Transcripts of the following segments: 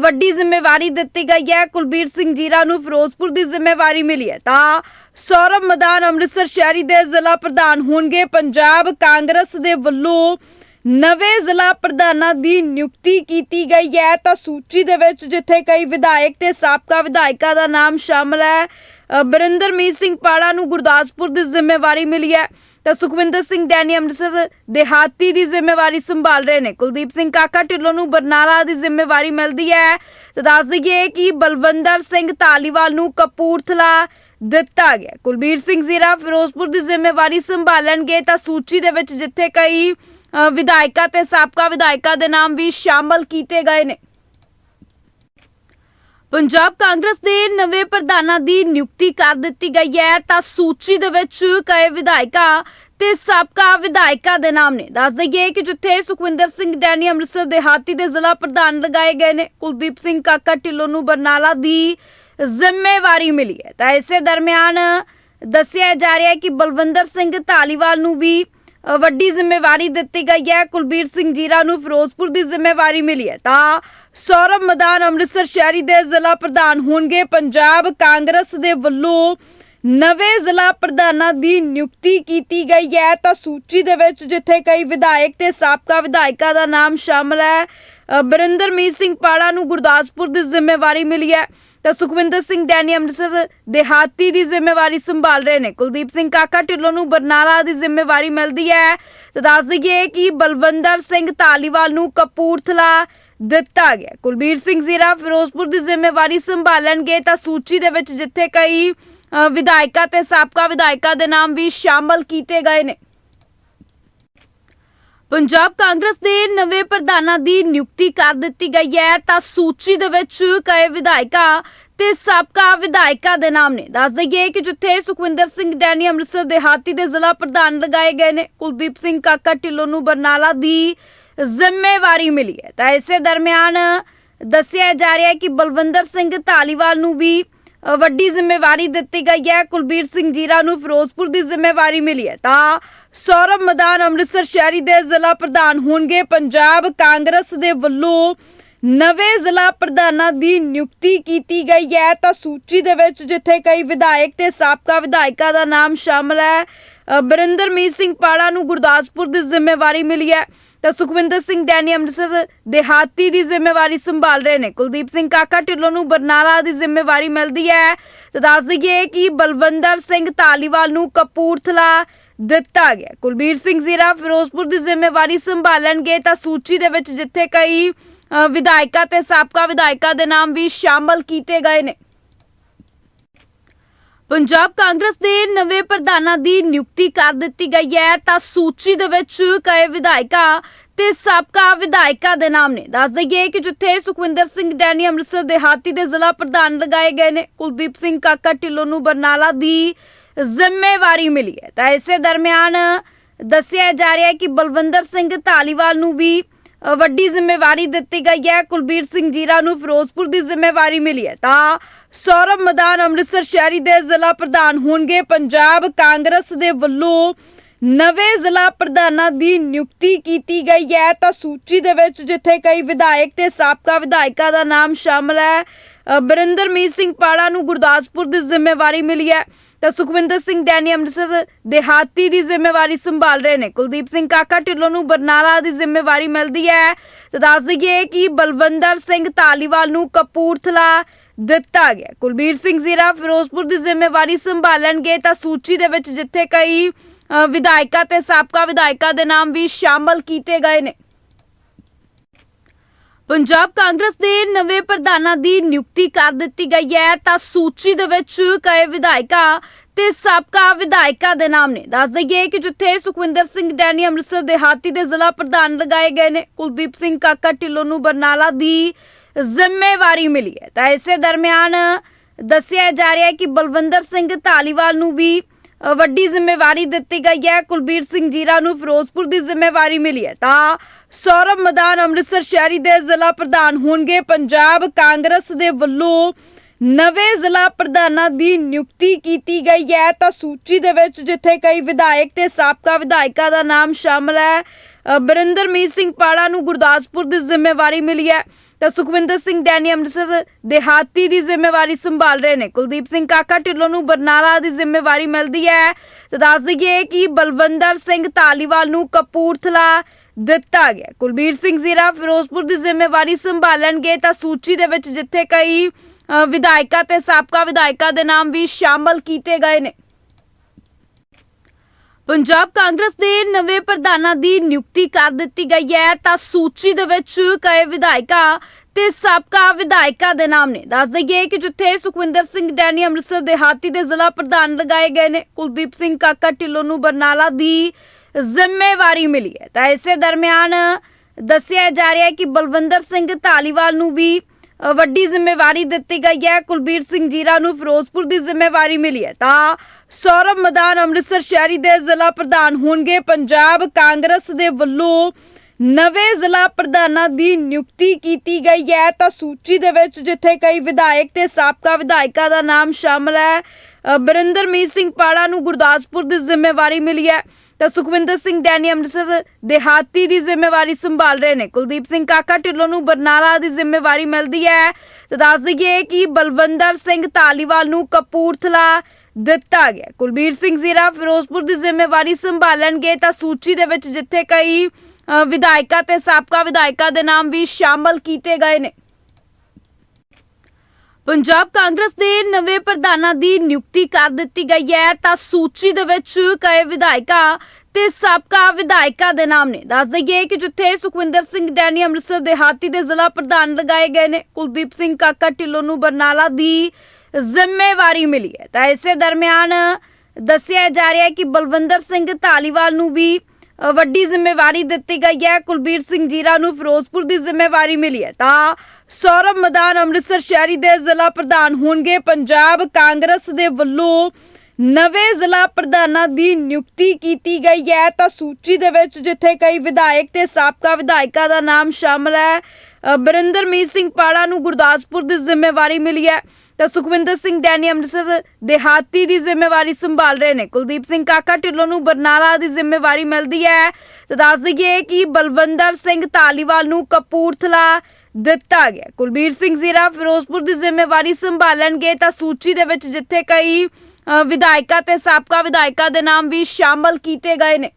ਵੱਡੀ ਜ਼ਿੰਮੇਵਾਰੀ ਦਿੱਤੀ ਗਈ ਹੈ। ਕੁਲਬੀਰ ਸਿੰਘ ਜੀਰਾ ਨੂੰ ਫਿਰੋਜ਼ਪੁਰ ਦੀ ਜ਼ਿੰਮੇਵਾਰੀ ਮਿਲੀ ਹੈ। ਤਾਂ ਸੌਰਵ ਮਦਾਨ ਅੰਮ੍ਰਿਤਸਰ ਸ਼ਹਿਰੀ ਦੇ ਜ਼ਿਲ੍ਹਾ ਪ੍ਰਧਾਨ ਹੋਣਗੇ। ਪੰਜਾਬ ਕਾਂਗਰਸ ਦੇ ਵੱਲੋਂ ਨਵੇਂ ਜ਼ਿਲ੍ਹਾ ਪ੍ਰਧਾਨਾਂ ਦੀ ਨਿਯੁਕਤੀ ਕੀਤੀ ਗਈ ਹੈ। ਤਾਂ ਸੂਚੀ ਦੇ ਵਿੱਚ ਜਿੱਥੇ ਕਈ ਵਿਧਾਇਕ ਤੇ ਸਾਬਕਾ ਵਿਧਾਇਕਾਂ ਦਾ ਨਾਮ ਸ਼ਾਮਲ ਹੈ ਅ, ਬਰਿੰਦਰਮੀਤ ਸਿੰਘ ਪਾੜਾ ਨੂੰ ਗੁਰਦਾਸਪੁਰ ਦੀ ਜ਼ਿੰਮੇਵਾਰੀ ਮਿਲੀ ਹੈ। ਤਾਂ ਸੁਖਵਿੰਦਰ ਸਿੰਘ ਡੈਨੀ ਅੰਮ੍ਰਿਤਸਰ ਦੇਹਾਤੀ ਦੀ ਜ਼ਿੰਮੇਵਾਰੀ ਸੰਭਾਲ ਰਹੇ ਨੇ। ਕੁਲਦੀਪ ਸਿੰਘ ਕਾਕਾ ਢਿੱਲੋਂ ਨੂੰ ਬਰਨਾਲਾ ਦੀ ਜ਼ਿੰਮੇਵਾਰੀ ਮਿਲਦੀ ਹੈ। ਤਾਂ ਦੱਸ ਦਈਏ ਕਿ ਬਲਵੰਦਰ ਸਿੰਘ ਧਾਲੀਵਾਲ ਨੂੰ ਕਪੂਰਥਲਾ ਦਿੱਤਾ ਗਿਆ। ਕੁਲਬੀਰ ਸਿੰਘ ਜ਼ੀਰਾ ਫਿਰੋਜ਼ਪੁਰ ਦੀ ਜ਼ਿੰਮੇਵਾਰੀ ਸੰਭਾਲਣਗੇ ਤਾਂ ਸੂਚੀ ਦੇ ਵਿੱਚ ਜਿੱਥੇ ਕਈ ਅ, ਵਿਧਾਇਕਾਂ ਤੇ ਸਾਬਕਾ ਵਿਧਾਇਕਾਂ ਦੇ ਨਾਮ ਵੀ ਸ਼ਾਮਲ ਕੀਤੇ ਗਏ ਨੇ। ਪੰਜਾਬ ਕਾਂਗਰਸ ਦੇ ਨਵੇਂ ਪ੍ਰਧਾਨਾਂ ਦੀ ਨਿਯੁਕਤੀ ਕਰ ਦਿੱਤੀ ਗਈ ਹੈ, ਤਾਂ ਸੂਚੀ ਦੇ ਵਿੱਚ ਕਈ ਵਿਧਾਇਕਾਂ ਤੇ ਸਾਬਕਾ ਵਿਧਾਇਕਾਂ ਦੇ ਨਾਮ ਨੇ। ਦੱਸ ਦਈਏ ਕਿ ਜਿੱਥੇ ਸੁਖਵਿੰਦਰ ਸਿੰਘ ਡੈਨੀ ਅੰਮ੍ਰਿਤਸਰ ਦੇਹਾਤੀ ਦੇ ਜ਼ਿਲ੍ਹਾ ਪ੍ਰਧਾਨ ਲਗਾਏ ਗਏ ਨੇ, ਕੁਲਦੀਪ ਸਿੰਘ ਕਾਕਾ ਢਿੱਲੋਂ ਨੂੰ ਬਰਨਾਲਾ ਦੀ ਜ਼ਿੰਮੇਵਾਰੀ ਮਿਲੀ ਹੈ। ਤਾਂ ਇਸੇ ਦਰਮਿਆਨ ਦੱਸਿਆ ਜਾ ਰਿਹਾ ਹੈ ਕਿ ਬਲਵੰਦਰ ਸਿੰਘ ਧਾਲੀਵਾਲ ਨੂੰ ਵੀ ਵੱਡੀ ਜ਼ਿੰਮੇਵਾਰੀ ਦਿੱਤੀ ਗਈ ਹੈ। ਕੁਲਬੀਰ ਸਿੰਘ ਜੀਰਾ ਨੂੰ ਫਿਰੋਜ਼ਪੁਰ ਦੀ ਜ਼ਿੰਮੇਵਾਰੀ ਮਿਲੀ ਹੈ। ਤਾਂ ਸੌਰਵ ਮਦਾਨ ਅੰਮ੍ਰਿਤਸਰ ਸ਼ਹਿਰੀ ਦੇ ਜ਼ਿਲ੍ਹਾ ਪ੍ਰਧਾਨ ਹੋਣਗੇ। ਪੰਜਾਬ ਕਾਂਗਰਸ ਦੇ ਵੱਲੋਂ ਨਵੇਂ ਜ਼ਿਲ੍ਹਾ ਪ੍ਰਧਾਨਾਂ ਦੀ ਨਿਯੁਕਤੀ ਕੀਤੀ ਗਈ ਹੈ। ਤਾਂ ਸੂਚੀ ਦੇ ਵਿੱਚ ਜਿੱਥੇ ਕਈ ਵਿਧਾਇਕ ਤੇ ਸਾਬਕਾ ਵਿਧਾਇਕਾਂ ਦਾ ਨਾਮ ਸ਼ਾਮਲ ਹੈ ਅ, ਬਰਿੰਦਰਮੀਤ ਸਿੰਘ ਪਾੜਾ ਨੂੰ ਗੁਰਦਾਸਪੁਰ ਦੀ ਜ਼ਿੰਮੇਵਾਰੀ ਮਿਲੀ ਹੈ। ਤਾਂ ਸੁਖਵਿੰਦਰ ਸਿੰਘ ਡੈਨੀ ਅੰਮ੍ਰਿਤਸਰ ਦੇਹਾਤੀ ਦੀ ਜ਼ਿੰਮੇਵਾਰੀ ਸੰਭਾਲ ਰਹੇ ਨੇ। ਕੁਲਦੀਪ ਸਿੰਘ ਕਾਕਾ ਢਿੱਲੋਂ ਨੂੰ ਬਰਨਾਲਾ ਦੀ ਜ਼ਿੰਮੇਵਾਰੀ ਮਿਲਦੀ ਹੈ। ਤਾਂ ਦੱਸ ਦਈਏ ਕਿ ਬਲਵੰਦਰ ਸਿੰਘ ਧਾਲੀਵਾਲ ਨੂੰ ਕਪੂਰਥਲਾ ਦਿੱਤਾ ਗਿਆ। ਕੁਲਬੀਰ ਸਿੰਘ ਜ਼ੀਰਾ ਫਿਰੋਜ਼ਪੁਰ ਦੀ ਜ਼ਿੰਮੇਵਾਰੀ ਸੰਭਾਲਣਗੇ ਤਾਂ ਸੂਚੀ ਦੇ ਵਿੱਚ ਜਿੱਥੇ ਕਈ ਵਿਧਾਇਕਾਂ ਤੇ ਸਾਬਕਾ ਵਿਧਾਇਕਾਂ ਦੇ ਨਾਮ ਵੀ ਸ਼ਾਮਲ ਕੀਤੇ ਗਏ ਨੇ। ਪੰਜਾਬ ਕਾਂਗਰਸ ਦੇ ਨਵੇਂ ਪ੍ਰਧਾਨਾਂ ਦੀ ਨਿਯੁਕਤੀ ਕਰ ਦਿੱਤੀ ਗਈ ਹੈ, ਤਾਂ ਸੂਚੀ ਦੇ ਵਿੱਚ ਕਈ ਵਿਧਾਇਕਾਂ ਤੇ ਸਾਬਕਾ ਵਿਧਾਇਕਾਂ ਦੇ ਨਾਮ ਨੇ। ਦੱਸ ਦਈਏ ਕਿ ਜਿੱਥੇ ਸੁਖਵਿੰਦਰ ਸਿੰਘ ਡੈਨੀ ਅੰਮ੍ਰਿਤਸਰ ਦੇਹਾਤੀ ਦੇ ਜ਼ਿਲ੍ਹਾ ਪ੍ਰਧਾਨ ਲਗਾਏ ਗਏ ਨੇ, ਕੁਲਦੀਪ ਸਿੰਘ ਕਾਕਾ ਢਿੱਲੋਂ ਨੂੰ ਬਰਨਾਲਾ ਦੀ ਜ਼ਿੰਮੇਵਾਰੀ ਮਿਲੀ ਹੈ। ਤਾਂ ਇਸੇ ਦਰਮਿਆਨ ਦੱਸਿਆ ਜਾ ਰਿਹਾ ਹੈ ਕਿ ਬਲਵੰਦਰ ਸਿੰਘ ਧਾਲੀਵਾਲ ਨੂੰ ਵੀ ਵੱਡੀ ਜ਼ਿੰਮੇਵਾਰੀ ਦਿੱਤੀ ਗਈ ਹੈ। ਕੁਲਬੀਰ ਸਿੰਘ ਜੀਰਾ ਨੂੰ ਫਿਰੋਜ਼ਪੁਰ ਦੀ ਜ਼ਿੰਮੇਵਾਰੀ ਮਿਲੀ ਹੈ। ਤਾਂ ਸੌਰਵ ਮਦਾਨ ਅੰਮ੍ਰਿਤਸਰ ਸ਼ਹਿਰੀ ਦੇ ਜ਼ਿਲ੍ਹਾ ਪ੍ਰਧਾਨ ਹੋਣਗੇ। ਪੰਜਾਬ ਕਾਂਗਰਸ ਦੇ ਵੱਲੋਂ ਨਵੇਂ ਜ਼ਿਲ੍ਹਾ ਪ੍ਰਧਾਨਾਂ ਦੀ ਨਿਯੁਕਤੀ ਕੀਤੀ ਗਈ ਹੈ। ਤਾਂ ਸੂਚੀ ਦੇ ਵਿੱਚ ਜਿੱਥੇ ਕਈ ਵਿਧਾਇਕ ਤੇ ਸਾਬਕਾ ਵਿਧਾਇਕਾਂ ਦਾ ਨਾਮ ਸ਼ਾਮਲ ਹੈ ਅ, ਬਰਿੰਦਰਮੀਤ ਸਿੰਘ ਪਾੜਾ ਨੂੰ ਗੁਰਦਾਸਪੁਰ ਦੀ ਜ਼ਿੰਮੇਵਾਰੀ ਮਿਲੀ ਹੈ। ਤਾਂ ਸੁਖਵਿੰਦਰ ਸਿੰਘ ਡੈਨੀ ਅੰਮ੍ਰਿਤਸਰ ਦੇਹਾਤੀ ਦੀ ਜ਼ਿੰਮੇਵਾਰੀ ਸੰਭਾਲ ਰਹੇ ਨੇ। ਕੁਲਦੀਪ ਸਿੰਘ ਕਾਕਾ ਢਿੱਲੋਂ ਨੂੰ ਬਰਨਾਲਾ ਦੀ ਜ਼ਿੰਮੇਵਾਰੀ ਮਿਲਦੀ ਹੈ। ਤਾਂ ਦੱਸ ਦਈਏ ਕਿ ਬਲਵੰਦਰ ਸਿੰਘ ਧਾਲੀਵਾਲ ਨੂੰ ਕਪੂਰਥਲਾ ਦਿੱਤਾ ਗਿਆ। ਕੁਲਬੀਰ ਸਿੰਘ ਜ਼ੀਰਾ ਫਿਰੋਜ਼ਪੁਰ ਦੀ ਜ਼ਿੰਮੇਵਾਰੀ ਸੰਭਾਲਣਗੇ ਤਾਂ ਸੂਚੀ ਦੇ ਵਿੱਚ ਜਿੱਥੇ ਕਈ ਵਿਧਾਇਕਾਂ ਤੇ ਸਾਬਕਾ ਵਿਧਾਇਕਾਂ ਦੇ ਨਾਮ ਵੀ ਸ਼ਾਮਲ ਕੀਤੇ ਗਏ ਨੇ। ਪੰਜਾਬ ਕਾਂਗਰਸ ਦੇ ਨਵੇਂ ਪ੍ਰਧਾਨਾਂ ਦੀ ਨਿਯੁਕਤੀ ਕਰ ਦਿੱਤੀ ਗਈ ਹੈ, ਤਾਂ ਸੂਚੀ ਦੇ ਵਿੱਚ ਕਈ ਵਿਧਾਇਕਾਂ ਤੇ ਸਾਬਕਾ ਵਿਧਾਇਕਾਂ ਦੇ ਨਾਮ ਨੇ। ਦੱਸ ਦਈਏ ਕਿ ਜਿੱਥੇ ਸੁਖਵਿੰਦਰ ਸਿੰਘ ਡੈਨੀ ਅੰਮ੍ਰਿਤਸਰ ਦੇਹਾਤੀ ਦੇ ਜ਼ਿਲ੍ਹਾ ਪ੍ਰਧਾਨ ਲਗਾਏ ਗਏ ਨੇ, ਕੁਲਦੀਪ ਸਿੰਘ ਕਾਕਾ ਢਿੱਲੋਂ ਨੂੰ ਬਰਨਾਲਾ ਦੀ ਜ਼ਿੰਮੇਵਾਰੀ ਮਿਲੀ ਹੈ। ਤਾਂ ਇਸੇ ਦਰਮਿਆਨ ਦੱਸਿਆ ਜਾ ਰਿਹਾ ਹੈ ਕਿ ਬਲਵੰਦਰ ਸਿੰਘ ਧਾਲੀਵਾਲ ਨੂੰ ਵੀ ਵੱਡੀ ਜ਼ਿੰਮੇਵਾਰੀ ਦਿੱਤੀ ਗਈ ਹੈ। ਕੁਲਬੀਰ ਸਿੰਘ ਜੀਰਾ ਨੂੰ ਫਿਰੋਜ਼ਪੁਰ ਦੀ ਜ਼ਿੰਮੇਵਾਰੀ ਮਿਲੀ ਹੈ। ਤਾਂ ਸੌਰਵ ਮਦਾਨ ਅੰਮ੍ਰਿਤਸਰ ਸ਼ਹਿਰੀ ਦੇ ਜ਼ਿਲ੍ਹਾ ਪ੍ਰਧਾਨ ਹੋਣਗੇ। ਪੰਜਾਬ ਕਾਂਗਰਸ ਦੇ ਵੱਲੋਂ ਨਵੇਂ ਜ਼ਿਲ੍ਹਾ ਪ੍ਰਧਾਨਾਂ ਦੀ ਨਿਯੁਕਤੀ ਕੀਤੀ ਗਈ ਹੈ। ਤਾਂ ਸੂਚੀ ਦੇ ਵਿੱਚ ਜਿੱਥੇ ਕਈ ਵਿਧਾਇਕ ਤੇ ਸਾਬਕਾ ਵਿਧਾਇਕਾਂ ਦਾ ਨਾਮ ਸ਼ਾਮਲ ਹੈ ਅ, ਬਰਿੰਦਰਮੀਤ ਸਿੰਘ ਪਾੜਾ ਨੂੰ ਗੁਰਦਾਸਪੁਰ ਦੀ ਜ਼ਿੰਮੇਵਾਰੀ ਮਿਲੀ ਹੈ। ਤਾਂ ਸੁਖਵਿੰਦਰ ਸਿੰਘ ਡੈਨੀ ਅੰਮ੍ਰਿਤਸਰ ਦੇਹਾਤੀ ਦੀ ਜ਼ਿੰਮੇਵਾਰੀ ਸੰਭਾਲ ਰਹੇ ਨੇ। ਕੁਲਦੀਪ ਸਿੰਘ ਕਾਕਾ ਢਿੱਲੋਂ ਨੂੰ ਬਰਨਾਲਾ ਦੀ ਜ਼ਿੰਮੇਵਾਰੀ ਮਿਲਦੀ ਹੈ। ਤਾਂ ਦੱਸ ਦਈਏ ਕਿ ਬਲਵੰਦਰ ਸਿੰਘ ਧਾਲੀਵਾਲ ਨੂੰ ਕਪੂਰਥਲਾ ਦਿੱਤਾ ਗਿਆ। ਕੁਲਬੀਰ ਸਿੰਘ ਜ਼ੀਰਾ ਫਿਰੋਜ਼ਪੁਰ ਦੀ ਜ਼ਿੰਮੇਵਾਰੀ ਸੰਭਾਲਣਗੇ ਤਾਂ ਸੂਚੀ ਦੇ ਵਿੱਚ ਜਿੱਥੇ ਕਈ ਵਿਧਾਇਕਾਂ ਤੇ ਸਾਬਕਾ ਵਿਧਾਇਕਾਂ ਦੇ ਨਾਮ ਵੀ ਸ਼ਾਮਲ ਕੀਤੇ ਗਏ ਨੇ। ਪੰਜਾਬ ਕਾਂਗਰਸ ਦੇ ਨਵੇਂ ਪ੍ਰਧਾਨਾਂ ਦੀ ਨਿਯੁਕਤੀ ਕਰ ਦਿੱਤੀ ਗਈ ਹੈ, ਤਾਂ ਸੂਚੀ ਦੇ ਵਿੱਚ ਕਈ ਵਿਧਾਇਕਾਂ ਤੇ ਸਾਬਕਾ ਵਿਧਾਇਕਾਂ ਦੇ ਨਾਮ ਨੇ। ਦੱਸ ਦਈਏ ਕਿ ਜਿੱਥੇ ਸੁਖਵਿੰਦਰ ਸਿੰਘ ਡੈਨੀ ਅੰਮ੍ਰਿਤਸਰ ਦੇਹਾਤੀ ਦੇ ਜ਼ਿਲ੍ਹਾ ਪ੍ਰਧਾਨ ਲਗਾਏ ਗਏ ਨੇ, ਕੁਲਦੀਪ ਸਿੰਘ ਕਾਕਾ ਢਿੱਲੋਂ ਨੂੰ ਬਰਨਾਲਾ ਦੀ ਜ਼ਿੰਮੇਵਾਰੀ ਮਿਲੀ ਹੈ। ਤਾਂ ਇਸੇ ਦਰਮਿਆਨ ਦੱਸਿਆ ਜਾ ਰਿਹਾ ਹੈ ਕਿ ਬਲਵੰਦਰ ਸਿੰਘ ਧਾਲੀਵਾਲ ਨੂੰ ਵੀ ਵੱਡੀ ਜ਼ਿੰਮੇਵਾਰੀ ਦਿੱਤੀ ਗਈ ਹੈ। ਕੁਲਬੀਰ ਸਿੰਘ ਜੀਰਾ ਨੂੰ ਫਿਰੋਜ਼ਪੁਰ ਦੀ ਜ਼ਿੰਮੇਵਾਰੀ ਮਿਲੀ ਹੈ। ਤਾਂ ਸੌਰਵ ਮਦਾਨ ਅੰਮ੍ਰਿਤਸਰ ਸ਼ਹਿਰੀ ਦੇ ਜ਼ਿਲ੍ਹਾ ਪ੍ਰਧਾਨ ਹੋਣਗੇ। ਪੰਜਾਬ ਕਾਂਗਰਸ ਦੇ ਵੱਲੋਂ ਨਵੇਂ ਜ਼ਿਲ੍ਹਾ ਪ੍ਰਧਾਨਾਂ ਦੀ ਨਿਯੁਕਤੀ ਕੀਤੀ ਗਈ ਹੈ। ਤਾਂ ਸੂਚੀ ਦੇ ਵਿੱਚ ਜਿੱਥੇ ਕਈ ਵਿਧਾਇਕ ਤੇ ਸਾਬਕਾ ਵਿਧਾਇਕਾਂ ਦਾ ਨਾਮ ਸ਼ਾਮਲ ਹੈ ਅ, ਬਰਿੰਦਰਮੀਤ ਸਿੰਘ ਪਾੜਾ ਨੂੰ ਗੁਰਦਾਸਪੁਰ ਦੀ ਜ਼ਿੰਮੇਵਾਰੀ ਮਿਲੀ ਹੈ। ਤਾਂ ਸੁਖਵਿੰਦਰ ਸਿੰਘ ਡੈਨੀ ਅੰਮ੍ਰਿਤਸਰ ਦੇਹਾਤੀ ਦੀ ਜ਼ਿੰਮੇਵਾਰੀ ਸੰਭਾਲ ਰਹੇ ਨੇ। ਕੁਲਦੀਪ ਸਿੰਘ ਕਾਕਾ ਢਿੱਲੋਂ ਨੂੰ ਬਰਨਾਲਾ ਦੀ ਜ਼ਿੰਮੇਵਾਰੀ ਮਿਲਦੀ ਹੈ। ਤਾਂ ਦੱਸ ਦਈਏ ਕਿ ਬਲਵੰਦਰ ਸਿੰਘ ਧਾਲੀਵਾਲ ਨੂੰ ਕਪੂਰਥਲਾ ਦਿੱਤਾ ਗਿਆ। ਕੁਲਬੀਰ ਸਿੰਘ ਜ਼ੀਰਾ ਫਿਰੋਜ਼ਪੁਰ ਦੀ ਜ਼ਿੰਮੇਵਾਰੀ ਸੰਭਾਲਣਗੇ ਤਾਂ ਸੂਚੀ ਦੇ ਵਿੱਚ ਜਿੱਥੇ ਕਈ ਵਿਧਾਇਕਾਂ ਤੇ ਸਾਬਕਾ ਵਿਧਾਇਕਾਂ ਦੇ ਨਾਮ ਵੀ ਸ਼ਾਮਲ ਕੀਤੇ ਗਏ ਨੇ। ਪੰਜਾਬ ਕਾਂਗਰਸ ਦੇ ਨਵੇਂ ਪ੍ਰਧਾਨਾਂ ਦੀ ਨਿਯੁਕਤੀ ਕਰ ਦਿੱਤੀ ਗਈ ਹੈ, ਤਾਂ ਸੂਚੀ ਦੇ ਵਿੱਚ ਕਈ ਵਿਧਾਇਕਾਂ ਤੇ ਸਾਬਕਾ ਵਿਧਾਇਕਾਂ ਦੇ ਨਾਮ ਨੇ। ਦੱਸ ਦਈਏ ਕਿ ਜਿੱਥੇ ਸੁਖਵਿੰਦਰ ਸਿੰਘ ਡੈਨੀ ਅੰਮ੍ਰਿਤਸਰ ਦੇਹਾਤੀ ਦੇ ਜ਼ਿਲ੍ਹਾ ਪ੍ਰਧਾਨ ਲਗਾਏ ਗਏ ਨੇ, ਕੁਲਦੀਪ ਸਿੰਘ ਕਾਕਾ ਢਿੱਲੋਂ ਨੂੰ ਬਰਨਾਲਾ ਦੀ ਜ਼ਿੰਮੇਵਾਰੀ ਮਿਲੀ ਹੈ। ਤਾਂ ਇਸੇ ਦਰਮਿਆਨ ਦੱਸਿਆ ਜਾ ਰਿਹਾ ਹੈ ਕਿ ਬਲਵੰਦਰ ਸਿੰਘ ਧਾਲੀਵਾਲ ਨੂੰ ਵੀ ਵੱਡੀ ਜ਼ਿੰਮੇਵਾਰੀ ਦਿੱਤੀ ਗਈ ਹੈ। ਕੁਲਬੀਰ ਸਿੰਘ ਜੀਰਾ ਨੂੰ ਫਿਰੋਜ਼ਪੁਰ ਦੀ ਜ਼ਿੰਮੇਵਾਰੀ ਮਿਲੀ ਹੈ। ਤਾਂ ਸੌਰਵ ਮਦਾਨ ਅੰਮ੍ਰਿਤਸਰ ਸ਼ਹਿਰੀ ਦੇ ਜ਼ਿਲ੍ਹਾ ਪ੍ਰਧਾਨ ਹੋਣਗੇ। ਪੰਜਾਬ ਕਾਂਗਰਸ ਦੇ ਵੱਲੋਂ ਨਵੇਂ ਜ਼ਿਲ੍ਹਾ ਪ੍ਰਧਾਨਾਂ ਦੀ ਨਿਯੁਕਤੀ ਕੀਤੀ ਗਈ ਹੈ। ਤਾਂ ਸੂਚੀ ਦੇ ਵਿੱਚ ਜਿੱਥੇ ਕਈ ਵਿਧਾਇਕ ਤੇ ਸਾਬਕਾ ਵਿਧਾਇਕਾਂ ਦਾ ਨਾਮ ਸ਼ਾਮਲ ਹੈ ਅ, ਬਰਿੰਦਰਮੀਤ ਸਿੰਘ ਪਾੜਾ ਨੂੰ ਗੁਰਦਾਸਪੁਰ ਦੀ ਜ਼ਿੰਮੇਵਾਰੀ ਮਿਲੀ ਹੈ। ਤਾਂ ਸੁਖਵਿੰਦਰ ਸਿੰਘ ਡੈਨੀ ਅੰਮ੍ਰਿਤਸਰ ਦੇਹਾਤੀ ਦੀ ਜ਼ਿੰਮੇਵਾਰੀ ਸੰਭਾਲ ਰਹੇ ਨੇ। ਕੁਲਦੀਪ ਸਿੰਘ ਕਾਕਾ ਢਿੱਲੋਂ ਨੂੰ ਬਰਨਾਲਾ ਦੀ ਜ਼ਿੰਮੇਵਾਰੀ ਮਿਲਦੀ ਹੈ। ਤਾਂ ਦੱਸ ਦਈਏ ਕਿ ਬਲਵੰਦਰ ਸਿੰਘ ਧਾਲੀਵਾਲ ਨੂੰ ਕਪੂਰਥਲਾ ਦਿੱਤਾ ਗਿਆ। ਕੁਲਬੀਰ ਸਿੰਘ ਜ਼ੀਰਾ ਫਿਰੋਜ਼ਪੁਰ ਦੀ ਜ਼ਿੰਮੇਵਾਰੀ ਸੰਭਾਲਣਗੇ ਤਾਂ ਸੂਚੀ ਦੇ ਵਿੱਚ ਜਿੱਥੇ ਕਈ ਵਿਧਾਇਕਾਂ ਤੇ ਸਾਬਕਾ ਵਿਧਾਇਕਾਂ ਦੇ ਨਾਮ ਵੀ ਸ਼ਾਮਲ ਕੀਤੇ ਗਏ ਨੇ। ਪੰਜਾਬ ਕਾਂਗਰਸ ਦੇ ਨਵੇਂ ਪ੍ਰਧਾਨਾਂ ਦੀ ਨਿਯੁਕਤੀ ਕਰ ਦਿੱਤੀ ਗਈ ਹੈ, ਤਾਂ ਸੂਚੀ ਦੇ ਵਿੱਚ ਕਈ ਵਿਧਾਇਕਾਂ ਤੇ ਸਾਬਕਾ ਵਿਧਾਇਕਾਂ ਦੇ ਨਾਮ ਨੇ। ਦੱਸ ਦਈਏ ਕਿ ਜਿੱਥੇ ਸੁਖਵਿੰਦਰ ਸਿੰਘ ਡੈਨੀ ਅੰਮ੍ਰਿਤਸਰ ਦੇਹਾਤੀ ਦੇ ਜ਼ਿਲ੍ਹਾ ਪ੍ਰਧਾਨ ਲਗਾਏ ਗਏ ਨੇ, ਕੁਲਦੀਪ ਸਿੰਘ ਕਾਕਾ ਢਿੱਲੋਂ ਨੂੰ ਬਰਨਾਲਾ ਦੀ ਜ਼ਿੰਮੇਵਾਰੀ ਮਿਲੀ ਹੈ। ਤਾਂ ਇਸੇ ਦਰਮਿਆਨ ਦੱਸਿਆ ਜਾ ਰਿਹਾ ਹੈ ਕਿ ਬਲਵੰਦਰ ਸਿੰਘ ਧਾਲੀਵਾਲ ਨੂੰ ਵੀ ਵੱਡੀ ਜ਼ਿੰਮੇਵਾਰੀ ਦਿੱਤੀ ਗਈ ਹੈ। ਕੁਲਬੀਰ ਸਿੰਘ ਜੀਰਾ ਨੂੰ ਫਿਰੋਜ਼ਪੁਰ ਦੀ ਜ਼ਿੰਮੇਵਾਰੀ ਮਿਲੀ ਹੈ। ਤਾਂ ਸੌਰਵ ਮਦਾਨ ਅੰਮ੍ਰਿਤਸਰ ਸ਼ਹਿਰੀ ਦੇ ਜ਼ਿਲ੍ਹਾ ਪ੍ਰਧਾਨ ਹੋਣਗੇ। ਪੰਜਾਬ ਕਾਂਗਰਸ ਦੇ ਵੱਲੋਂ ਨਵੇਂ ਜ਼ਿਲ੍ਹਾ ਪ੍ਰਧਾਨਾਂ ਦੀ ਨਿਯੁਕਤੀ ਕੀਤੀ ਗਈ ਹੈ। ਤਾਂ ਸੂਚੀ ਦੇ ਵਿੱਚ ਜਿੱਥੇ ਕਈ ਵਿਧਾਇਕ ਤੇ ਸਾਬਕਾ ਵਿਧਾਇਕਾਂ ਦਾ ਨਾਮ ਸ਼ਾਮਲ ਹੈ ਅ, ਬਰਿੰਦਰਮੀਤ ਸਿੰਘ ਪਾੜਾ ਨੂੰ ਗੁਰਦਾਸਪੁਰ ਦੀ ਜ਼ਿੰਮੇਵਾਰੀ ਮਿਲੀ ਹੈ। ਤਾਂ ਸੁਖਵਿੰਦਰ ਸਿੰਘ ਡੈਨੀ ਅੰਮ੍ਰਿਤਸਰ ਦੇਹਾਤੀ ਦੀ ਜ਼ਿੰਮੇਵਾਰੀ ਸੰਭਾਲ ਰਹੇ ਨੇ। ਕੁਲਦੀਪ ਸਿੰਘ ਕਾਕਾ ਢਿੱਲੋਂ ਨੂੰ ਬਰਨਾਲਾ ਦੀ ਜ਼ਿੰਮੇਵਾਰੀ ਮਿਲਦੀ ਹੈ। ਤਾਂ ਦੱਸ ਦਈਏ ਕਿ ਬਲਵੰਦਰ ਸਿੰਘ ਧਾਲੀਵਾਲ ਨੂੰ ਕਪੂਰਥਲਾ ਦਿੱਤਾ ਗਿਆ। ਕੁਲਬੀਰ ਸਿੰਘ ਜ਼ੀਰਾ ਫਿਰੋਜ਼ਪੁਰ ਦੀ ਜ਼ਿੰਮੇਵਾਰੀ ਸੰਭਾਲਣਗੇ ਤਾਂ ਸੂਚੀ ਦੇ ਵਿੱਚ ਜਿੱਥੇ ਕਈ ਅ, ਵਿਧਾਇਕਾਂ ਤੇ ਸਾਬਕਾ ਵਿਧਾਇਕਾਂ ਦੇ ਨਾਮ ਵੀ ਸ਼ਾਮਲ ਕੀਤੇ ਗਏ ਨੇ।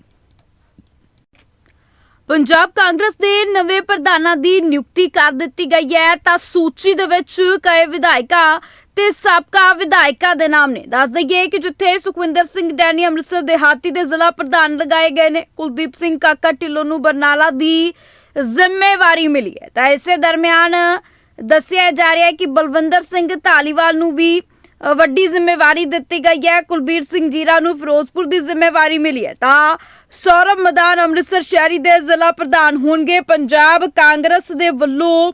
ਪੰਜਾਬ ਕਾਂਗਰਸ ਦੇ ਨਵੇਂ ਪ੍ਰਧਾਨਾਂ ਦੀ ਨਿਯੁਕਤੀ ਕਰ ਦਿੱਤੀ ਗਈ ਹੈ, ਤਾਂ ਸੂਚੀ ਦੇ ਵਿੱਚ ਕਈ ਵਿਧਾਇਕਾਂ ਤੇ ਸਾਬਕਾ ਵਿਧਾਇਕਾਂ ਦੇ ਨਾਮ ਨੇ। ਦੱਸ ਦਈਏ ਕਿ ਜਿੱਥੇ ਸੁਖਵਿੰਦਰ ਸਿੰਘ ਡੈਨੀ ਅੰਮ੍ਰਿਤਸਰ ਦੇਹਾਤੀ ਦੇ ਜ਼ਿਲ੍ਹਾ ਪ੍ਰਧਾਨ ਲਗਾਏ ਗਏ ਨੇ, ਕੁਲਦੀਪ ਸਿੰਘ ਕਾਕਾ ਢਿੱਲੋਂ ਨੂੰ ਬਰਨਾਲਾ ਦੀ ਜ਼ਿੰਮੇਵਾਰੀ ਮਿਲੀ ਹੈ। ਤਾਂ ਇਸੇ ਦਰਮਿਆਨ ਦੱਸਿਆ ਜਾ ਰਿਹਾ ਹੈ ਕਿ ਬਲਵਿੰਦਰ ਸਿੰਘ ਧਾਲੀਵਾਲ ਨੂੰ ਵੀ ਵੱਡੀ ਜ਼ਿੰਮੇਵਾਰੀ ਦਿੱਤੀ ਗਈ ਹੈ। ਕੁਲਬੀਰ ਸਿੰਘ ਜੀਰਾ ਨੂੰ ਫਿਰੋਜ਼ਪੁਰ ਦੀ ਜ਼ਿੰਮੇਵਾਰੀ ਮਿਲੀ ਹੈ। ਤਾਂ ਸੌਰਵ ਮਦਾਨ ਅੰਮ੍ਰਿਤਸਰ ਸ਼ਹਿਰੀ ਦੇ ਜ਼ਿਲ੍ਹਾ ਪ੍ਰਧਾਨ ਹੋਣਗੇ। ਪੰਜਾਬ ਕਾਂਗਰਸ ਦੇ ਵੱਲੋਂ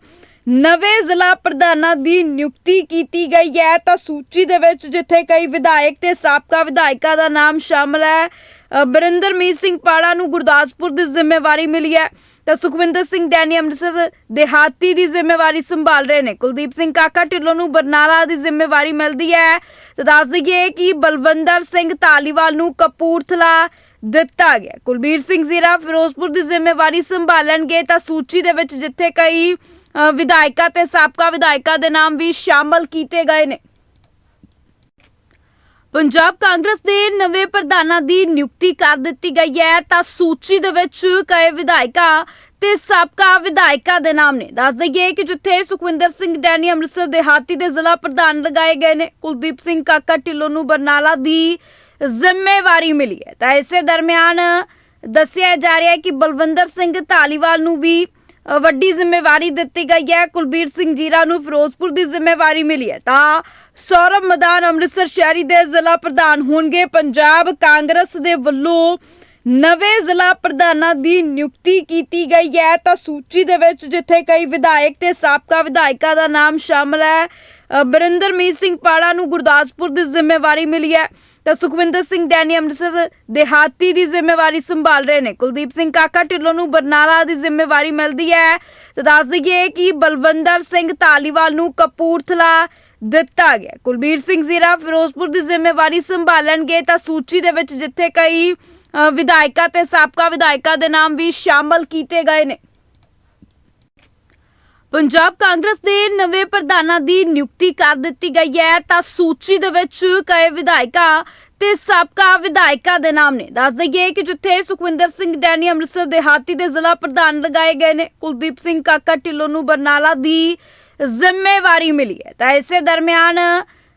ਨਵੇਂ ਜ਼ਿਲ੍ਹਾ ਪ੍ਰਧਾਨਾਂ ਦੀ ਨਿਯੁਕਤੀ ਕੀਤੀ ਗਈ ਹੈ। ਤਾਂ ਸੂਚੀ ਦੇ ਵਿੱਚ ਜਿੱਥੇ ਕਈ ਵਿਧਾਇਕ ਤੇ ਸਾਬਕਾ ਵਿਧਾਇਕਾਂ ਦਾ ਨਾਮ ਸ਼ਾਮਲ ਹੈ ਅ, ਬਰਿੰਦਰਮੀਤ ਸਿੰਘ ਪਾੜਾ ਨੂੰ ਗੁਰਦਾਸਪੁਰ ਦੀ ਜ਼ਿੰਮੇਵਾਰੀ ਮਿਲੀ ਹੈ। ਤਾਂ ਸੁਖਵਿੰਦਰ ਸਿੰਘ ਡੈਨੀ ਅੰਮ੍ਰਿਤਸਰ ਦੇਹਾਤੀ ਦੀ ਜ਼ਿੰਮੇਵਾਰੀ ਸੰਭਾਲ ਰਹੇ ਨੇ। ਕੁਲਦੀਪ ਸਿੰਘ ਕਾਕਾ ਢਿੱਲੋਂ ਨੂੰ ਬਰਨਾਲਾ ਦੀ ਜ਼ਿੰਮੇਵਾਰੀ ਮਿਲਦੀ ਹੈ। ਤਾਂ ਦੱਸ ਦਈਏ ਕਿ ਬਲਵੰਦਰ ਸਿੰਘ ਧਾਲੀਵਾਲ ਨੂੰ ਕਪੂਰਥਲਾ ਦਿੱਤਾ ਗਿਆ। ਕੁਲਬੀਰ ਸਿੰਘ ਜ਼ੀਰਾ ਫਿਰੋਜ਼ਪੁਰ ਦੀ ਜ਼ਿੰਮੇਵਾਰੀ ਸੰਭਾਲਣਗੇ ਤਾਂ ਸੂਚੀ ਦੇ ਵਿੱਚ ਜਿੱਥੇ ਕਈ ਅ, ਵਿਧਾਇਕਾਂ ਤੇ ਸਾਬਕਾ ਵਿਧਾਇਕਾਂ ਦੇ ਨਾਮ ਵੀ ਸ਼ਾਮਲ ਕੀਤੇ ਗਏ ਨੇ। ਪੰਜਾਬ ਕਾਂਗਰਸ ਦੇ ਨਵੇਂ ਪ੍ਰਧਾਨਾਂ ਦੀ ਨਿਯੁਕਤੀ ਕਰ ਦਿੱਤੀ ਗਈ ਹੈ, ਤਾਂ ਸੂਚੀ ਦੇ ਵਿੱਚ ਕਈ ਵਿਧਾਇਕਾਂ ਤੇ ਸਾਬਕਾ ਵਿਧਾਇਕਾਂ ਦੇ ਨਾਮ ਨੇ। ਦੱਸ ਦਈਏ ਕਿ ਜਿੱਥੇ ਸੁਖਵਿੰਦਰ ਸਿੰਘ ਡੈਨੀ ਅੰਮ੍ਰਿਤਸਰ ਦੇਹਾਤੀ ਦੇ ਜ਼ਿਲ੍ਹਾ ਪ੍ਰਧਾਨ ਲਗਾਏ ਗਏ ਨੇ, ਕੁਲਦੀਪ ਸਿੰਘ ਕਾਕਾ ਢਿੱਲੋਂ ਨੂੰ ਬਰਨਾਲਾ ਦੀ ਜ਼ਿੰਮੇਵਾਰੀ ਮਿਲੀ ਹੈ। ਤਾਂ ਇਸੇ ਦਰਮਿਆਨ ਦੱਸਿਆ ਜਾ ਰਿਹਾ ਹੈ ਕਿ ਬਲਵਿੰਦਰ ਸਿੰਘ ਧਾਲੀਵਾਲ ਨੂੰ ਵੀ ਵੱਡੀ ਜ਼ਿੰਮੇਵਾਰੀ ਦਿੱਤੀ ਗਈ ਹੈ। ਕੁਲਬੀਰ ਸਿੰਘ ਜੀਰਾ ਨੂੰ ਫਿਰੋਜ਼ਪੁਰ ਦੀ ਜ਼ਿੰਮੇਵਾਰੀ ਮਿਲੀ ਹੈ। ਤਾਂ ਸੌਰਵ ਮਦਾਨ ਅੰਮ੍ਰਿਤਸਰ ਸ਼ਹਿਰੀ ਦੇ ਜ਼ਿਲ੍ਹਾ ਪ੍ਰਧਾਨ ਹੋਣਗੇ। ਪੰਜਾਬ ਕਾਂਗਰਸ ਦੇ ਵੱਲੋਂ ਨਵੇਂ ਜ਼ਿਲ੍ਹਾ ਪ੍ਰਧਾਨਾਂ ਦੀ ਨਿਯੁਕਤੀ ਕੀਤੀ ਗਈ ਹੈ। ਤਾਂ ਸੂਚੀ ਦੇ ਵਿੱਚ ਜਿੱਥੇ ਕਈ ਵਿਧਾਇਕ ਤੇ ਸਾਬਕਾ ਵਿਧਾਇਕਾਂ ਦਾ ਨਾਮ ਸ਼ਾਮਲ ਹੈ ਅ, ਬਰਿੰਦਰਮੀਤ ਸਿੰਘ ਪਾੜਾ ਨੂੰ ਗੁਰਦਾਸਪੁਰ ਦੀ ਜ਼ਿੰਮੇਵਾਰੀ ਮਿਲੀ ਹੈ। ਤਾਂ ਸੁਖਵਿੰਦਰ ਸਿੰਘ ਡੈਨੀ ਅੰਮ੍ਰਿਤਸਰ ਦੇਹਾਤੀ ਦੀ ਜ਼ਿੰਮੇਵਾਰੀ ਸੰਭਾਲ ਰਹੇ ਨੇ। ਕੁਲਦੀਪ ਸਿੰਘ ਕਾਕਾ ਢਿੱਲੋਂ ਨੂੰ ਬਰਨਾਲਾ ਦੀ ਜ਼ਿੰਮੇਵਾਰੀ ਮਿਲਦੀ ਹੈ। ਤਾਂ ਦੱਸ ਦਈਏ ਕਿ ਬਲਵੰਦਰ ਸਿੰਘ ਧਾਲੀਵਾਲ ਨੂੰ ਕਪੂਰਥਲਾ ਦਿੱਤਾ ਗਿਆ। ਕੁਲਬੀਰ ਸਿੰਘ ਜ਼ੀਰਾ ਫਿਰੋਜ਼ਪੁਰ ਦੀ ਜ਼ਿੰਮੇਵਾਰੀ ਸੰਭਾਲਣਗੇ ਤਾਂ ਸੂਚੀ ਦੇ ਵਿੱਚ ਜਿੱਥੇ ਕਈ ਅ, ਵਿਧਾਇਕਾਂ ਤੇ ਸਾਬਕਾ ਵਿਧਾਇਕਾਂ ਦੇ ਨਾਮ ਵੀ ਸ਼ਾਮਲ ਕੀਤੇ ਗਏ ਨੇ। ਪੰਜਾਬ ਕਾਂਗਰਸ ਦੇ ਨਵੇਂ ਪ੍ਰਧਾਨਾਂ ਦੀ ਨਿਯੁਕਤੀ ਕਰ ਦਿੱਤੀ ਗਈ ਹੈ, ਤਾਂ ਸੂਚੀ ਦੇ ਵਿੱਚ ਕਈ ਵਿਧਾਇਕਾਂ ਤੇ ਸਾਬਕਾ ਵਿਧਾਇਕਾਂ ਦੇ ਨਾਮ ਨੇ। ਦੱਸ ਦਈਏ ਕਿ ਜਿੱਥੇ ਸੁਖਵਿੰਦਰ ਸਿੰਘ ਡੈਨੀ ਅੰਮ੍ਰਿਤਸਰ ਦੇਹਾਤੀ ਦੇ ਜ਼ਿਲ੍ਹਾ ਪ੍ਰਧਾਨ ਲਗਾਏ ਗਏ ਨੇ, ਕੁਲਦੀਪ ਸਿੰਘ ਕਾਕਾ ਢਿੱਲੋਂ ਨੂੰ ਬਰਨਾਲਾ ਦੀ ਜ਼ਿੰਮੇਵਾਰੀ ਮਿਲੀ ਹੈ। ਤਾਂ ਇਸੇ ਦਰਮਿਆਨ